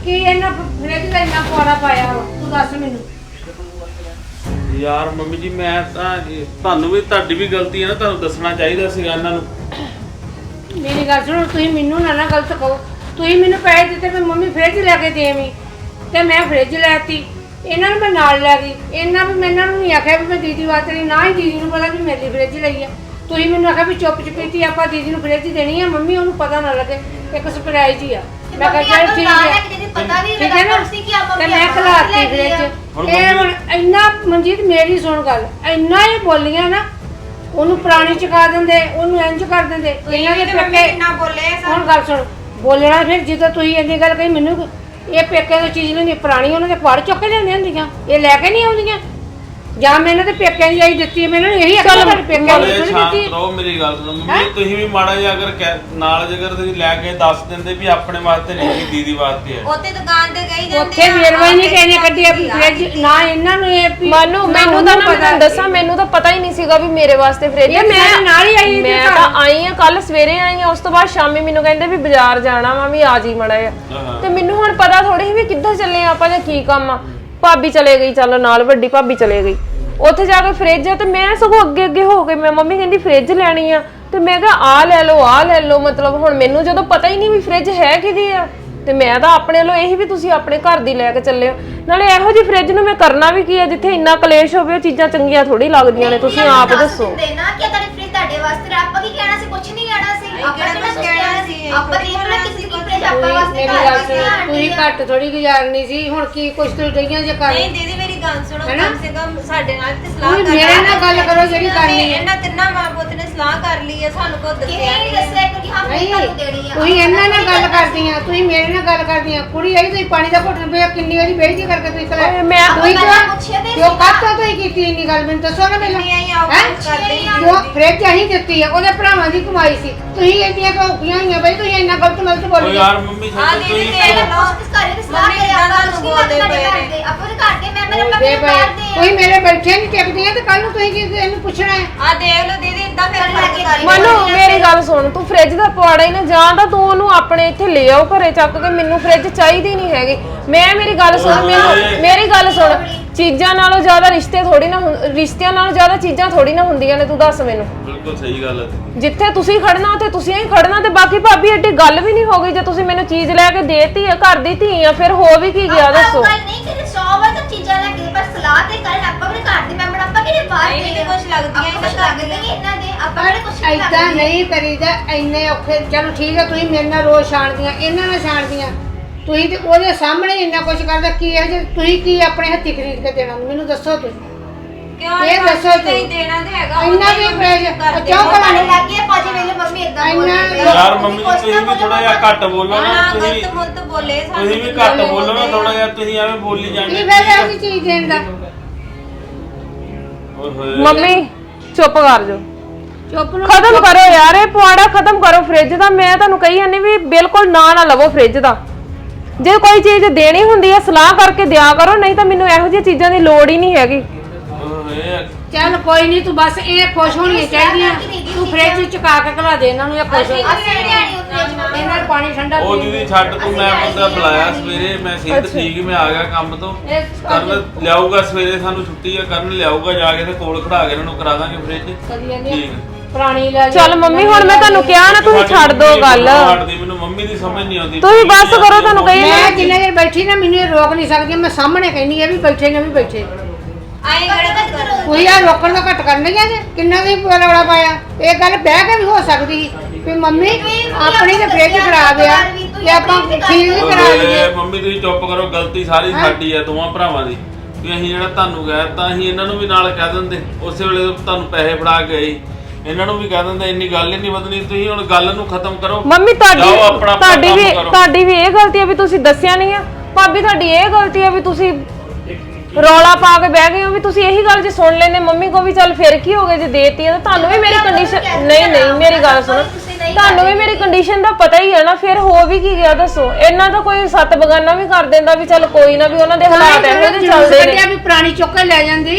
ਅੱਕੀ ਇਹਨਾਂ ਫ੍ਰਿਜ ਦਾ ਇੰਨਾ ਪੁਆੜਾ ਪਾਇਆ ਵਾ, ਤੂੰ ਦੱਸ ਮੈਨੂੰ। ਯਾਰ ਮੰਮੀ ਜੀ ਮੈਂ ਤਾਂ ਇਹ- ਤੁਹਾਨੂੰ ਵੀ ਤੁਹਾਡੀ ਵੀ ਗਲਤੀ ਹੈ ਨਾ ਤੁਹਾਨੂੰ ਦੱਸਣਾ ਚਾਹੀਦਾ ਸੀਗਾ ਇਹਨਾਂ ਨੂੰ। ਮੇਰੀ ਗੱਲ ਸੁਣੋ ਤੁਸੀਂ ਮੈਨੂੰ ਨਾ ਨਾ ਗਲਤ ਕਹੋ। ਤੁਸੀਂ ਮੈਨੂੰ ਪੈਸੇ ਦਿੱਤੇ ਮੈਂ ਮੰਮੀ ਫ੍ਰਿਜ ਲੈ ਕੇ ਦੇਵੀਂ ਤੇ ਮੈਂ ਫ੍ਰਿਜ ਲੈਤੀ ਇਹਨਾਂ ਨੂੰ ਮੈਂ ਨਾਲ ਲੈ ਗਈ। ਇਹਨਾਂ ਵੀ ਮੈਂ ਇਹਨਾਂ ਨੂੰ ਨਹੀਂ ਆਖਿਆ ਵੀ ਮੈਂ ਦੀਦੀ ਵਾਸਤੇ ਨਹੀਂ ਨਾ ਹੀ ਦੀਦੀ ਨੂੰ ਪਤਾ ਵੀ ਮੇਰੀ ਫ੍ਰਿਜ ਲਈ ਆ। ਤੁਸੀਂ ਮੈਨੂੰ ਆਖਿਆ ਵੀ ਚੁੱਪ ਚੁਪੀਤੀ ਆਪਾਂ ਦੀਦੀ ਨੂੰ ਫ੍ਰਿਜ ਦੇਣੀ ਆ ਮੰਮੀ ਉਹਨੂੰ ਪਤਾ ਨਾ ਲੱਗੇ ਇੱਕ ਸਰਪ੍ਰਾਈਜ਼ ਹੀ ਆ। ਮੈਂ ਕਿਹਾ ਚੱਲ ਠੀਕ ਹੈ। ਪਤਾ ਵੀ ਠੀਕ ਹੈ ਨਾ? ਸੀ ਕਿ ਆਪਾਂ ਤੇ ਮੈਂ ਖਲਾਤੀ ਫ੍ਰਿਜ। ਇਹ ਹੁਣ ਇੰਨਾ ਮਨਜੀਤ ਮੇਰੀ ਸੁਣ ਗੱਲ। ਇੰਨਾ ਹੀ ਬੋਲੀਆਂ ਨਾ ਉਹਨੂੰ ਪੁਰਾਣੀ ਚਕਾ ਦਿੰਦੇ ਉਹਨੂੰ ਇੰਜ ਕਰ ਦਿੰਦੇ ਇਹਨਾਂ ਦੇ ਪੇਕੇ ਕਿੰਨਾ ਬੋਲੇ ਹੁਣ ਗੱਲ ਸੁਣ ਬੋਲਣਾ ਫਿਰ ਜਦੋਂ ਤੁਸੀਂ ਇੰਨੀ ਗੱਲ ਕਹੀ ਮੈਨੂੰ ਇਹ ਪੇਕੇ ਦੀ ਚੀਜ਼ ਨਹੀਂ ਪੁਰਾਣੀ ਉਹਨਾਂ ਦੇ ਕੁਆੜ ਚੁੱਕ ਕੇ ਲਿਆਉਂਦੀਆਂ ਹੁੰਦੀਆਂ ਇਹ ਲੈ ਕੇ ਨਹੀਂ ਆਉਂਦੀਆਂ। ਜਾਂ ਮੈਂ ਇਹਨਾਂ ਦੇ ਪੇਕਿਆਂ ਦੀ ਆਈ ਦਿੱਤੀ ਹੈ, ਮੈਨੂੰ ਇਹੀ ਆਖਿਆ ਤੁਹਾਡੇ ਪੇਕਿਆਂ ਦੀ ਸ਼ਾਂਤ ਦਿੱਤੀ। ਰਹੋ ਮੇਰੀ ਗੱਲ ਸੁਣੋ। ਮੰਮੀ ਤੁਸੀਂ ਵੀ ਮਾੜਾ ਜਿਹਾ ਅਗਰ ਕਹਿ- ਨਾਲ ਜੇਕਰ ਤੁਸੀਂ ਲੈ ਕੇ ਦੱਸ ਦਿੰਦੇ ਵੀ ਆਪਣੇ ਵਾਸਤੇ ਨਹੀਂ ਕਿ ਦੀਦੀ ਵਾਸਤੇ ਹੈ। ਉੱਥੇ ਦੁਕਾਨ ਤੇ ਗਈ ਜਾਂਦੇ ਉੱਥੇ ਵੇਰਵਾ ਹੀ ਨਹੀਂ ਕਹਿੰਦੇ ਕੱਢੀ ਆ ਫ੍ਰਿਜ ਨਾ ਇਹਨਾਂ ਨੂੰ ਇਹ ਵੀ- ਮਾਨੂ ਨਾ ਮੈਨੂੰ ਤਾਂ ਉਹਨੂੰ ਨਾ ਮੈਂ ਤੁਹਾਨੂੰ ਦੱਸਾਂ ਮੈਨੂੰ ਤਾਂ ਪਤਾ ਹੀ ਨਹੀਂ ਸੀਗਾ ਵੀ ਮੇਰੇ ਵਾਸਤੇ ਫ੍ਰਿਜ ਇਹ ਮੇਰੇ ਨਾਲ ਹੀ ਆਈ ਇੱਥੇ ਮੈਂ ਘਰ। ਤਾਂ ਆਈ ਆ ਕੱਲ ਸਵੇਰੇ ਆਈ ਆ ਉਸ ਤੋਂ ਬਾਅਦ ਸ਼ਾਮੀ ਮੈਨੂੰ ਕਹਿੰਦੇ ਵੀ ਬਾਜ਼ਾਰ ਜਾਣਾ ਵਾ ਵੀ ਆ ਜੀ ਮੜਾ। ਤੇ ਮੈਨੂੰ ਹੁਣ ਪਤਾ ਥੋੜੀ ਸੀ ਵੀ ਕਿੱਧਰ ਚੱਲੇ ਆ ਆਪਾਂ ਜਾਂ ਕੀ ਕੰਮ ਆ। ਭਾਬੀ ਚਲੇ ਗਈ ਚੱਲ ਨਾਲ ਵੱਡੀ ਭਾਬੀ ਚਲੇ ਗਈ। ਉੱਥੇ ਜਾ ਕੇ ਫ੍ਰਿਜ ਤੇ ਮੈਂ ਸਗੋਂ ਅੱਗੇ ਅੱਗੇ ਹੋ ਗਈ। ਮੈਂ ਮੰਮੀ ਕਹਿੰਦੀ ਫ੍ਰਿਜ ਲੈਣੀ ਆ। ਤੇ ਮੈਂ ਕਿਹਾ ਆ ਲੈ ਲਓ ਆ ਲੈ ਲਓ। ਮਤਲਬ ਹੁਣ ਮੈਨੂੰ ਜਦੋਂ ਪਤਾ ਹੀ ਨਹੀਂ ਵੀ ਫ੍ਰਿਜ ਹੈ ਕਿਹਦੀ ਆ। ਤੇ ਮੈਂ ਤਾਂ ਆਪਣੇ ਵੱਲੋਂ ਇਹੀ ਵੀ ਤੁਸੀਂ ਆਪਣੇ ਘਰ ਦੀ ਲੈ ਕੇ ਚੱਲੇ ਹੋ। ਨਾਲੇ ਇਹੋ ਜਿਹੀ ਫ੍ਰਿਜ ਨੂੰ ਮੈਂ ਕਰਨਾ ਵੀ ਕੀ ਆ ਜਿੱਥੇ ਇੰਨਾ ਕਲੇਸ਼ ਹੋਵੇ ਉਹ ਚੀਜ਼ਾਂ ਚੰਗੀਆਂ ਥੋੜੀ ਲੱਗਦੀਆਂ ਨੇ। ਤੁਸੀਂ ਆਪ ਦੱਸੋ। ਦੇਣਾ ਕਿ ਤੁਹਾਡੀ ਫ੍ਰਿਜ ਤੁਹਾਡੇ ਵਾਸਤੇ ਆਪਾਂ ਕੀ ਕਹਿਣਾ ਸੀ ਕੁਝ ਨਹੀਂ ਕਹਿਣਾ ਸੀ। ਆਪਾਂ ਕਿਹੜਾ ਕਹਿਣਾ ਸੀ? ਆਪਾਂ ਲੈ ਦੀ ਵਾਸਤੇ ਮੇਰੀ ਘਰ ਗੱਲ ਸੁਣੋ ਤੁਸੀਂ ਘੱਟ ਥੋੜੀ ਗੁਜ਼ਾਰਨੀ ਸੀ ਹੁਣ ਕੀ ਕੁਛ ਤੁਸੀਂ ਡਈਆਂ ਜੇ ਕਰ ਨਹੀਂ ਦੀਦੀ ਮੇਰੀ ਗੱਲ ਸੁਣੋ ਹੈਨਾ? ਕਮ ਸੇ ਕਮ ਸਾਡੇ ਨਾਲ ਤੇ ਸਲਾਹ ਤੁਸੀਂ ਕਰ ਮੇਰੇ ਨਾਲ ਗੱਲ ਕਰੋ ਜਿਹੜੀ ਕਰਨੀ ਹੈ। ਇਹਨਾਂ ਤਿੰਨਾਂ ਮਾਂ ਪੁੱਤ ਨੇ ਸਲਾਹ ਕਰ ਲਈ ਹੈ ਸਾਨੂੰ ਕੋ ਕਿਹਨੇ ਦੱਸਿਆ ਨਹੀਂ ਨਹੀਂ ਦੱਸਿਆ ਕਿ ਹਾਂ ਮੈਂ ਨਹੀਂ ਤੁਹਾਨੂੰ ਦੇਣੀ ਆ। ਤੁਸੀਂ ਇਹਨਾਂ ਨਾਲ ਗੱਲ ਕਰਦੀਆਂ ਤੁਸੀਂ ਮੇਰੇ ਨਾਲ ਗੱਲ ਕਰਦੀਆਂ। ਕੁੜੀ ਆਈ ਤੁਸੀਂ ਪਾਣੀ ਦਾ ਘੁੱਟ ਪਿਆ ਕਿੰਨੀ ਵਾਰੀ ਬੇਇੱਜ਼ਤੀ ਕਰਕੇ ਤੁਸੀਂ ਓਏ, ਕਰਿਆ ਮੈਂ ਤੁਸੀਂ ਪਹਿਲਾਂ ਕਿਉਂ ਪੁੱਛਿਆ ਤੇ ਕਿਉਂ ਸੀ। ਕਾਹਤੋਂ ਤੁਸੀਂ ਕੀਤੀ ਇੰਨੀ ਗੱਲ? ਮੈਨੂੰ ਦੱਸੋ ਨਾ ਪਹਿਲਾਂ। ਨਹੀਂ ਆਈ ਆਓ ਹੈਂ? ਕਰਦੇ ਹੀ ਜੋ ਫ੍ਰਿਜ ਅਸੀਂ ਦਿੱਤੀ ਆ ਉਹਦੇ ਭਰਾਵਾਂ ਦੀ ਕਮਾਈ ਸੀ। ਤੁਸੀਂ ਇੰਨੀਆਂ ਕਹੋਗੀਆਂ ਹੋਈਆਂ ਬਈ ਤੁਸੀਂ ਇੰਨਾ ਗਲਤ ਗਲਤ ਉਹ ਬੋਲੀ ਯਾਰ ਮੰਮੀ ਆ ਛੱਡੋ ਦੀਦੀ ਤੁਸੀਂ ਦੇਖ ਲਓ ਉਸ ਘਰੇ ਦੀ ਸਲਾਹ ਮੰਮੀ ਆਪਾਂ ਤੁਹਾਨੂੰ ਬੋਲਦੇ ਸਾਡੇ ਪਏ ਘਰ ਨੇ। ਦੇ ਆਪਾਂ ਉਹਦੇ ਘਰ ਦੇ ਮੈਂ ਮੇਰੇ ਬੋਲਦੇ ਪੱਕੇ ਪਏ ਕਰਦੇ ਆ ਤੁਸੀਂ ਮੇਰੇ ਬੈਠੇ ਨਹੀਂ ਟਿਕਦੀਆਂ ਤੇ ਕੱਲ ਨੂੰ ਤੁਸੀਂ ਕੀ ਇਹਨੂੰ ਪੁੱਛਣਾ ਹੈ? ਆ ਦੇਖ ਲਓ ਦੀਦੀ ਇਦਾਂ ਫਿਰ ਫ਼ਰਕ ਮਨੂ ਮੇਰੀ ਗੱਲ ਸੁਣ ਤੂੰ ਫ੍ਰਿਜ ਦਾ ਪਵਾੜਾ ਹੀ ਨਾ ਜਾਂ ਤਾਂ ਤੂੰ ਉਹਨੂੰ ਆਪਣੇ ਇੱਥੇ ਲੈ ਆਓ ਘਰੇ ਚੱਕ ਕੇ ਮੈਨੂੰ ਫ੍ਰਿਜ ਚਾਹੀਦੀ ਨਹੀਂ ਹੈਗੀ। ਮੈਂ ਮੇਰੀ ਗੱਲ ਸੁਣ ਮੈਨੂੰ ਮੇਰੀ ਗੱਲ ਸੁਣ ਚੀਜ਼ਾਂ ਨਾਲੋਂ ਜ਼ਿਆਦਾ ਰਿਸ਼ਤੇ ਥੋੜੀ ਨਾ ਹੁੰ- ਰਿਸ਼ਤਿਆਂ ਨਾਲੋਂ ਜ਼ਿਆਦਾ ਚੀਜ਼ਾਂ ਥੋੜੀ ਨਾ ਹੁੰਦੀਆਂ ਨੇ ਤੂੰ ਦੱਸ ਮੈਨੂੰ। ਬਿਲਕੁਲ ਸਹੀ ਗੱਲ ਹੈ ਜਿੱਥੇ ਤੁਸੀਂ ਖੜਨਾ ਉੱਥੇ ਤੁਸੀਂ ਹੀ ਖੜਨਾ ਤੇ ਬਾਕੀ ਭਾਬੀ ਏਡੀ ਗੱਲ ਵੀ ਨਹੀਂ ਹੋ ਗਈ ਜੇ ਤੁਸੀਂ ਮੈਨੂੰ ਚੀਜ਼ ਲੈ ਕੇ ਦੇਤੀ ਆ ਘਰ ਦੀ ਧੀ ਆ ਫਿਰ ਹੋ ਵੀ ਕੀ ਗਿਆ ਆਪਾਂ ਦੱਸੋ। ਗੱਲ ਨਹੀਂ ਕਿ 100 ਵਾਰ ਤਾਂ ਚੀਜ਼ਾਂ ਲੈ ਕੇ ਪਰ ਸਲਾਹ ਤੇ ਕਰਨ ਆਪਾਂ ਆਪਣੇ ਘਰ ਦੇ ਮੈਂਬਰ ਆਪਾਂ ਕਿਹੜੇ ਬਾਹਰ ਨਹੀਂ, ਦੇ ਨਹੀਂ ਕੁਛ ਲੱਗਦੀਆਂ ਆਪਾਂ ਇਹਨਾਂ ਲੱਗਦੇ ਨਹੀਂ ਇਹਨਾਂ ਦੇ ਆਪਾਂ ਕਿਹੜੇ ਕੁਛ ਨਹੀਂ ਐਦਾਂ ਲੱਗਦੇ ਨਹੀਂ। ਕਰੀਦਾ ਇੰਨੇ ਔਖੇ ਚਲੋ ਠੀਕ ਹੈ ਤੁਸੀਂ ਮੇਰੇ ਨਾਲ ਰੋਜ਼ ਛਾਣਦੀਆਂ ਇਹਨਾਂ ਨਾਲ ਛਾਣਦੀਆਂ। ਤੁਸੀਂ ਤੇ ਉਹਦੇ ਸਾਹਮਣੇ ਇੰਨਾ ਕੁਝ ਕਰਦਾ ਕੀ ਹੈ ਜੇ ਤੁਸੀਂ ਕੀ ਆਪਣੇ ਹੱਥੀ ਖਰੀਦ ਕੇ ਦੇਣਾ? ਮੈਨੂੰ ਦੱਸੋ ਤੁਸੀਂ। ਕਿਉਂ ਇਹ ਦੱਸੋ ਤੁਸੀਂ। ਦੇਣਾ ਤੇ ਹੈਗਾ ਇੰਨਾ ਵੀ ਪ੍ਰੈਜ ਕਿਉਂ ਸਾਡੇ ਲੱਗ ਗਿਆ ਪਾਜੀ ਵੇਲੇ ਮੰਮੀ ਇਦਾਂ ਇੰਨਾ ਬੋਲਦੀ ਯਾਰ ਮੰਮੀ ਜੀ ਤੁਸੀਂ ਵੀ ਥੋੜਾ ਜਿਹਾ ਘੱਟ ਬੋਲੋ ਨਾ ਹਾਂ ਤੁਸੀਂ ਗਲਤ ਮੁਲਤ ਬੋਲੇ ਸਾਨੂੰ ਤੁਸੀਂ ਵੀ ਘੱਟ ਬੋਲੋ। ਨਾ ਥੋੜਾ ਜਿਹਾ ਤੁਸੀਂ ਐਵੇਂ ਬੋਲੀ ਕੀ ਜਾਂਦੇ ਫਾਇਦਾ ਇਹ ਚੀਜ਼ ਦੇਣ ਦਾ? ਓਏ ਹੋਏ। ਮੰਮੀ ਚੁੱਪ ਕਰ ਜਾਓ। ਚੁੱਪ ਨੂੰ ਖਤਮ ਕਰੋ ਯਾਰ ਇਹ ਪੁਆੜਾ ਖਤਮ ਕਰੋ ਫ੍ਰਿਜ ਦਾ। ਮੈਂ ਤੁਹਾਨੂੰ ਕਹੀ ਜਾਂਦੀ ਵੀ ਬਿਲਕੁਲ ਨਾ ਨਾ ਲਵੋ ਫ੍ਰਿਜ ਦਾ। ਜੇ ਕੋਈ ਚੀਜ਼ ਦੇਣੀ ਹੁੰਦੀ ਹੈ ਸਲਾਹ ਕਰਕੇ ਦਿਆ ਕਰੋ ਨਹੀਂ ਤਾਂ ਮੈਨੂੰ ਇਹੋ ਜਿਹੀਆਂ ਚੀਜ਼ਾਂ ਦੀ ਲੋੜ ਹੀ ਨਹੀਂ ਹੈਗੀ। ਚੱਲ ਕੋਈ ਨਹੀਂ ਤੂੰ ਬਸ ਇਹ ਖੁਸ਼ ਹੋਣੀਆਂ ਚਾਹੀਦੀਆਂ। ਤੂੰ ਫ੍ਰਿਜ ਚ ਚਕਾ ਕੇ ਖਲਾ ਦੇ ਇਹਨਾਂ ਨੂੰ ਇਹ ਖੁਸ਼ ਹੋ ਇਹਨਾਂ ਨੂੰ ਪਾਣੀ ਠੰਡਾ ਉਹ ਦੀਦੀ ਛੱਡ ਤੂੰ ਮੈਂ ਬੰਦਾ ਬੁਲਾਇਆ ਸਵੇਰੇ ਮੈਂ ਸਿਹਤ ਠੀਕ ਮੈਂ ਆ ਗਿਆ ਕੰਮ ਤੋਂ। ਕਰਨ ਲਿਆਊਗਾ ਸਵੇਰੇ ਸਾਨੂੰ ਛੁੱਟੀ ਆ ਕਰਨ ਲਿਆਊਗਾ ਜਾ ਕੇ ਤੇ ਕੋਲ ਖੜਾ ਕੇ ਇਹਨਾਂ ਨੂੰ ਕਰਾ ਦਾਂਗੇ ਫ੍ਰਿਜ ਠੀਕ। ਪੁਰਾਣੀ ਲੈ ਜਾ ਚੱਲ ਮੰਮੀ ਹੁਣ ਮੈਂ ਤੁਹਾਨੂੰ ਕਿਹਾ ਨਾ ਤੁਸੀਂ ਛੱਡ ਦਿਓ ਗੱਲ। ਛੱਡਦੀ ਮੈਨੂੰ ਮੰਮੀ ਦੀ ਸਮਝ ਨਹੀਂ ਆਉਂਦੀ। ਤੁਸੀਂ ਬਸ ਕਰੋ ਤੁਹਾਨੂੰ ਕਹੀ ਮੈਂ ਜਿੰਨੇ ਦਿਨ ਬੈਠੀ ਨਾ ਮੈਨੂੰ ਇਹ ਰੋਕ ਨਹੀਂ ਸਕਦੀ ਮੈਂ ਸਾਹਮਣੇ ਕਹਿੰਦੀ ਆ ਵੀ ਬੈਠੇ ਨੇ ਵੀ ਬੈਠੇ। ਆਏ ਗੜਾ ਤੱਕ ਕਰੋ। ਕੋਈ ਆ ਰੋਕਣ ਦਾ ਘੱਟ ਕਰਨਗੀਆਂ ਜੇ? ਕਿੰਨਾ ਦੀ ਰੌਲਾ ਪਾਇਆ? ਇਹ ਗੱਲ ਬਹਿ ਕੇ ਵੀ ਹੋ ਸਕਦੀ ਸੀ। ਵੀ ਮੰਮੀ ਆਪਣੀ ਤੇ ਫ੍ਰਿਜ ਖਰਾਬ ਆ ਤੇ ਆਪਾਂ ਠੀਕ ਵੀ ਕਰਾ ਲਈਏ। ਓਏ ਮੰਮੀ ਤੁਸੀਂ ਚੁੱਪ ਕਰੋ ਗਲਤੀ ਸਾਰੀ ਸਾਡੀ ਆ ਦੋਵਾਂ ਭਰਾਵਾਂ ਦੀ। ਵੀ ਅਸੀਂ ਜਿਹੜਾ ਤੁਹਾਨੂੰ ਕਹਿ ਤਾਂ ਅਸੀਂ ਇਹਨਾਂ ਨੂੰ ਵੀ ਨਾਲ ਕਹਿ ਦਿੰਦੇ। ਉਸੇ ਵੇਲੇ ਤੁਹਾਨੂੰ ਪੈਸੇ ਫੜਾ ਕੇ ਆਈ ਇਹਨਾਂ ਨੂੰ ਵੀ ਕਹਿ ਦਿੰਦੇ ਇੰਨੀ ਗੱਲ ਹੀ ਨਹੀਂ ਵਧਣੀ ਤੁਸੀਂ ਹੁਣ ਗੱਲ ਨੂੰ ਖਤਮ ਕਰੋ। ਮੰਮੀ ਤੁਹਾਡੀ ਜਾਓ ਆਪਣਾ- ਆਪਣਾ ਤੁਹਾਡੀ ਕੰਮ ਵੀ ਕਰੋ। ਤੁਹਾਡੀ ਵੀ ਇਹ ਗਲਤੀ ਹੈ ਵੀ ਤੁਸੀਂ ਦੱਸਿਆ ਨਹੀਂ ਆ। ਭਾਬੀ ਤੁਹਾਡੀ ਇਹ ਗਲਤੀ ਹੈ ਵੀ ਤੁਸੀਂ ਰੌਲਾ ਪਾ ਕੇ ਬਹਿ ਗਏ ਹੋ ਵੀ ਤੁਸੀਂ ਇਹੀ ਗੱਲ ਜੇ ਸੁਣ ਲੈਂਦੇ ਮੰਮੀ ਕੋ ਵੀ ਚੱਲ ਫਿਰ ਕੀ ਹੋ ਗਿਆ ਜੇ ਦੇਤੀ ਹੈ ਤਾਂ ਤੁਹਾਨੂੰ ਵੀ ਮੇਰੀ ਕੰਡੀਸ਼ਨ ਨਹੀਂ ਨਹੀਂ ਮੇਰੀ ਗੱਲ ਸੁਣੋ। ਤੁਹਾਨੂੰ ਵੀ ਮੇਰੀ ਕੰਡੀਸ਼ਨ ਦਾ ਪਤਾ ਹੀ ਹੈ ਨਾ ਫਿਰ ਹੋ ਵੀ ਕੀ ਗਿਆ ਦੱਸੋ। ਇਹਨਾਂ ਦਾ ਕੋਈ ਸੱਤ ਬਗਾਨਾ ਵੀ ਕਰ ਦਿੰਦਾ ਵੀ ਚੱਲ ਕੋਈ ਨਾ ਵੀ ਉਹਨਾਂ ਦੇ ਹਾਲਾਤ ਇਹੋ ਜਿਹੇ ਚੱਲਦੇ ਨੇ। ਵੀ ਪੁਰਾਣੀ ਚੁੱਕ ਕੇ ਲੈ ਜਾਂਦੀ।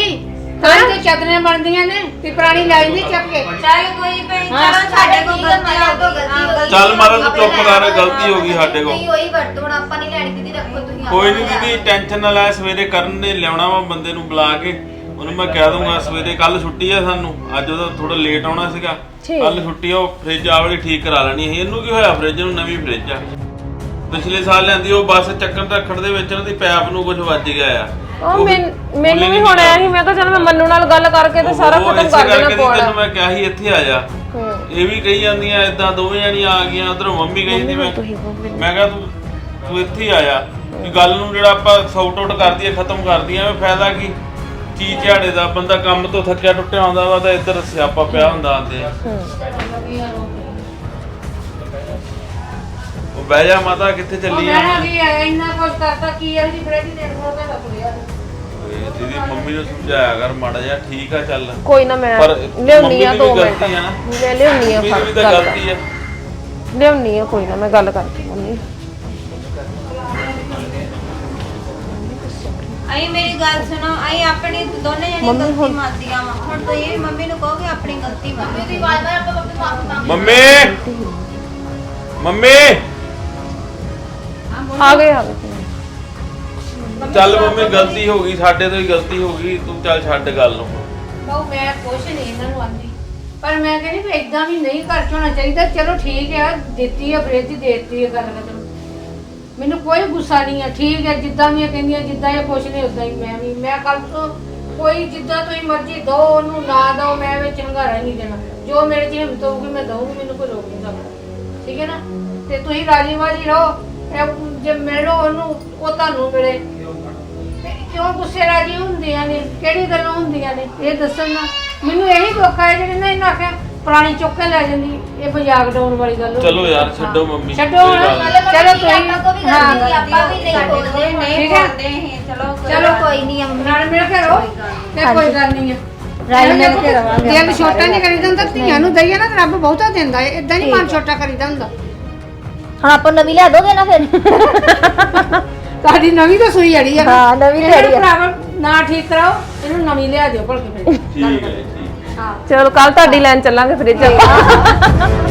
ਤਾਂ ਤੇ ਚਾਦਰਾਂ ਬਣਦੀਆਂ ਨੇ ਤੇ ਪੁਰਾਣੀ ਲੈ ਜਾਂਦੀ ਚੱਕ ਕੇ। ਚੱਲ ਕੋਈ ਭੈਣ ਚਲੋ ਸਾਡੇ ਕੋਲ ਗਲਤੀ ਹੋ ਗਈ ਚੱਲ ਮਾਰਾ ਤੂੰ ਚੁੱਪ ਕਰ ਗਲਤੀ ਹੋ ਗਈ ਸਾਡੇ ਕੋਲ। ਨਹੀਂ ਹੋਈ ਵਰਤੋਂ ਹੁਣ ਆਪਾਂ ਨਹੀਂ ਲੈਣੀ ਦੀਦੀ ਰੱਖੋ ਤੁਸੀਂ ਕੋਈ ਨਹੀਂ ਦੀਦੀ ਟੈਨਸ਼ਨ ਨਾ ਲੈ ਸਵੇਰੇ ਕਰਨ ਨੇ ਲਿਆਉਣਾ ਵਾ ਬੰਦੇ ਨੂੰ ਬੁਲਾ ਕੇ। ਉਹਨੂੰ ਮੈਂ ਕਹਿ ਦੂੰਗਾ ਸਵੇਰੇ ਕੱਲ ਛੁੱਟੀ ਆ ਸਾਨੂੰ। ਅੱਜ ਉਹਦਾ ਥੋੜਾ ਲੇਟ ਆਉਣਾ ਸੀਗਾ। ਕੱਲ ਛੁੱਟੀ ਆ ਉਹ ਫ੍ਰਿਜ ਆ ਵਾਲੀ ਠੀਕ ਕਰਾ ਲੈਣੀ ਸੀ। ਇਹਨੂੰ ਕੀ ਹੋਇਆ? ਫ੍ਰਿਜ ਨੂੰ ਨਵੀਂ ਫ੍ਰਿਜ ਆ। ਪਿਛਲੇ ਸਾਲ ਲਿਆਂਦੀ ਉਹ ਬੱਸ ਚੱਕਰ ਰੱਖਣ ਦੇ ਵਿੱਚ ਉਹਦੀ ਪੈਪ ਨੂੰ ਕੁਝ ਵੱਜ ਗਿਆ ਆ। ਉਹ ਮੈਨ- ਮੈਨੂੰ ਵੀ ਹੁਣ ਆਇਆ ਸੀ ਮੈਂ ਕਿਹਾ ਚੱਲ ਮੈਂ ਮੰਨੂ ਨਾਲ ਗੱਲ ਕਰਕੇ ਤੇ ਸਾਰਾ ਉਹ ਖਤਮ ਇਸੇ ਕਰ ਦੇਣਾ ਕਰਕੇ ਦੀ ਪੌੜਾ। ਤੈਨੂੰ ਮੈਂ ਕਿਹਾ ਸੀ ਇੱਥੇ ਆ ਜਾ। ਇਹ ਵੀ ਕਹੀ ਜਾਂਦੀਆਂ ਇਦਾਂ ਦੋਵੇਂ ਜਣੀਆਂ ਆ ਗਈਆਂ ਉਧਰੋਂ ਮੰਮੀ ਗਈ ਸੀ ਮੈਂ ਮੈਂ ਕਿਹਾ ਤੂੰ ਤੂੰ ਇੱਥੇ ਹੀ ਆਇਆ ਵੀ ਗੱਲ ਨੂੰ ਜਿਹੜਾ ਆਪਾਂ ਸੌਟ ਆਊਟ ਕਰਦੀ ਹੈ ਖਤਮ ਕਰਦੀ ਆ ਫਾਇਦਾ ਕੀ? ਚੀ ਝਾੜੇ ਦਾ? ਬੰਦਾ ਕੰਮ ਤੋਂ ਥੱਕਿਆ ਟੁੱਟਿਆ ਆਉਂਦਾ ਵਾ ਤਾਂ ਇੱਧਰ ਸਿਆਪਾ ਪਿਆ ਹੁੰਦਾ ਆਂਦੇ ਉਹ ਬਹਿ ਜਾ ਮਾਤਾ ਕਿੱਥੇ ਚੱਲੀ ਆ? ਮੈਂ ਵੀ ਆਇਆ ਇੰਨਾ ਕੁਝ ਕਰਤਾ ਕੀ ਇਹ ਜੀ ਫ੍ਰਿਜ ਦੇ ਕੋਲ ਤੇ ਲੱਗ ਗਿਆ ਓਏ ਦੀਦੀ ਮੰਮੀ ਨੂੰ ਸਮਝਾਇਆ ਕਰ ਮਾੜਾ ਜਿਹਾ ਠੀਕ ਆ ਚੱਲ। ਕੋਈ ਨਾ ਮੈਂ ਪਰ ਲਿਆਉਣੀ ਆ ਮੰਮੀ ਦੀ ਦੋ ਵੀ ਮਿੰਟ। ਗਲਤੀ ਆ। ਨਾ। ਮੈਂ ਲਿਆਉਣੀ ਆ ਮੰਮੀ ਦੀ ਵੀ ਤਾਂ ਗੱਲ ਗਲਤੀ ਆ। ਲਿਆਉਣੀ ਆ ਕੋਈ ਨਾ ਮੈਂ ਗੱਲ ਕਰਕੇ ਮੰਮੀ ਆਈ ਮੇਰੀ ਗੱਲ ਸੁਣੋ ਆਈ ਆਪਣੀ ਦੋਨੇ ਜਣੇ ਗਲਤੀ ਮੰਨਦੀਆਂ ਵਾ। ਹੁਣ ਤੁਸੀਂ ਵੀ ਮੰਮੀ ਨੂੰ ਕਹੋਗੇ ਆਪਣੀ ਗਲਤੀ ਮੰਨੋ। ਦੀ ਵਾਰ ਵਾਰ ਆਪਾਂ ਆਪਣੇ ਮਾਫੀ ਮੰਗ ਮੰਮੀ! ਮੰਮੀ! ਆ ਗਏ ਆ ਗਏ ਚੱਲ ਮੰਮੀ ਗਲਤੀ ਹੋ ਗਈ ਸਾਡੇ ਤੋਂ ਹੀ ਗਲਤੀ ਹੋ ਗਈ ਤੂੰ ਚੱਲ ਛੱਡ ਗੱਲ ਨੂੰ। ਬਹੁ ਮੈਂ ਕੁਛ ਨਹੀਂ ਇਹਨਾਂ ਨੂੰ ਆਂਦੀ। ਪਰ ਮੈਂ ਕਹਿੰਦੀ ਵੀ ਇਦਾਂ ਵੀ ਨਹੀਂ ਘਰ ਚ ਹੋਣਾ ਚਾਹੀਦਾ। ਚਲੋ ਠੀਕ ਹੈ ਦਿੱਤੀ ਹੈ ਫ੍ਰਿਜ ਦੇਤੀ ਹੈ ਗੱਲ ਖਤਮ। ਮੈਨੂੰ ਕੋਈ ਗੁੱਸਾ ਨਹੀਂ ਹੈ ਠੀਕ ਹੈ ਜਿੱਦਾਂ ਵੀ ਇਹ ਕਹਿੰਦੀਆਂ ਜਿੱਦਾਂ ਇਹ ਕੁਛ ਨੇ ਉਦਾਂ ਹੀ ਮੈਂ ਵੀ ਮੈਂ ਕੱਲ ਤੋਂ ਕੋਈ ਜਿੱਦਾਂ ਤੁਸੀਂ ਮਰਜ਼ੀ ਦੋ ਉਹਨੂੰ ਨਾ ਦੋ ਮੈਂ ਵਿੱਚ ਹੰਗਾਰਾ ਨਹੀਂ ਦੇਣਾ। ਜੋ ਮੇਰੇ ਚ ਹਿੰਮਤ ਹੋਊਗੀ ਮੈਂ ਦਊਂਗੀ ਮੈਨੂੰ ਕੋਈ ਰੋਕ ਨਹੀਂ ਸਕਦਾ। ਠੀਕ ਹੈ ਨਾ? ਤੇ ਤੁਸੀਂ ਰਾਜੀ ਬਾਜੀ ਰਹੋ। ਇਹ ਜੇ ਮਿਲੋ ਉਹਨੂੰ ਉਹ ਤੁਹਾਨੂੰ ਮਿਲੇ। ਕਿਉਂ ਗੁੱਸੇ ਰਾਜੀ ਹੁੰਦੀਆਂ ਨੇ? ਕਿਹੜੀ ਗੱਲਾਂ ਹੁੰਦੀਆਂ ਨੇ? ਇਹ ਦੱਸਣ ਨਾ ਮੈਨੂੰ ਇਹੀ ਦੁੱਖ ਹੈ ਜਿਹੜੇ ਨਾ ਇਹਨਾਂ ਆਖਿਆ ਪੁਰਾਣੀ ਚੁੱਕ ਕੇ ਲੈ ਜਾਂਦੀ ਇਹ ਮਜ਼ਾਕ ਡਾਉਣ ਵਾਲੀ ਗੱਲ ਹੋ ਚਲੋ। ਯਾਰ। ਛੱਡੋ ਮੰਮੀ, ਛੱਡੋ ਕੋਈ ਗੱਲ ਨਹੀਂ। ਚਲੋ ਮੰਮੀ, ਆਪਾਂ ਕੋ ਵੀ ਹਾਂ, ਗਲਤੀ ਆਪਾਂ ਵੀ ਨਹੀਂ ਬੋਲਦੇ ਨਹੀਂ ਠੀਕ ਹੈ। ਬੋਲਦੇ ਇਹ ਚਲੋ ਕੋਈ ਚਲੋ ਕੋਈ ਨਹੀਂ। ਅੰਮੀ ਨਾਲ ਮਿਲ ਕੇ ਰਹੋ। ਤੇ ਕੋਈ ਗੱਲ ਨਹੀਂ ਹੈ। ਰਲ ਮਿਲ ਕੇ ਰਵਾਂਗੇ ਦਿਲ ਛੋਟਾ ਨਹੀਂ ਕਰੀਦਾ ਹੁੰਦਾ ਧੀਆਂ ਨੂੰ ਦਈਏ ਨਾ ਤਾਂ ਰੱਬ ਬਹੁਤਾ ਦਿੰਦਾ ਹੈ। ਇਦਾਂ ਨਹੀਂ ਮਨ ਛੋਟਾ ਕਰੀਦਾ ਹੁੰਦਾ। ਹੁਣ ਆਪਾਂ ਨਵੀਂ ਲਿਆ ਦੋਗੇ ਨਾ ਫਿਰ? ਤੁਹਾਡੀ ਨਵੀਂ ਤਾਂ ਸੂਈ ਅੜੀ ਆ ਹਾਂ, ਨਵੀਂ ਤਾਂ ਅੜੀ ਆ। ਭਰਾਵਾ ਨਾ ਠੀਕ ਕਰਾਓ ਇਹਨੂੰ ਨਵੀਂ ਲਿਆ ਦਿਓ ਭਲਕੇ ਫਿਰ। ਠੀਕ ਹੈ ਜੀ, ਠੀਕ ਹਾਂ। ਚਲੋ ਕੱਲ ਤੁਹਾਡੀ ਲੈਣ ਚੱਲਾਂਗੇ ਫ੍ਰਿਜ ਆਪਾਂ।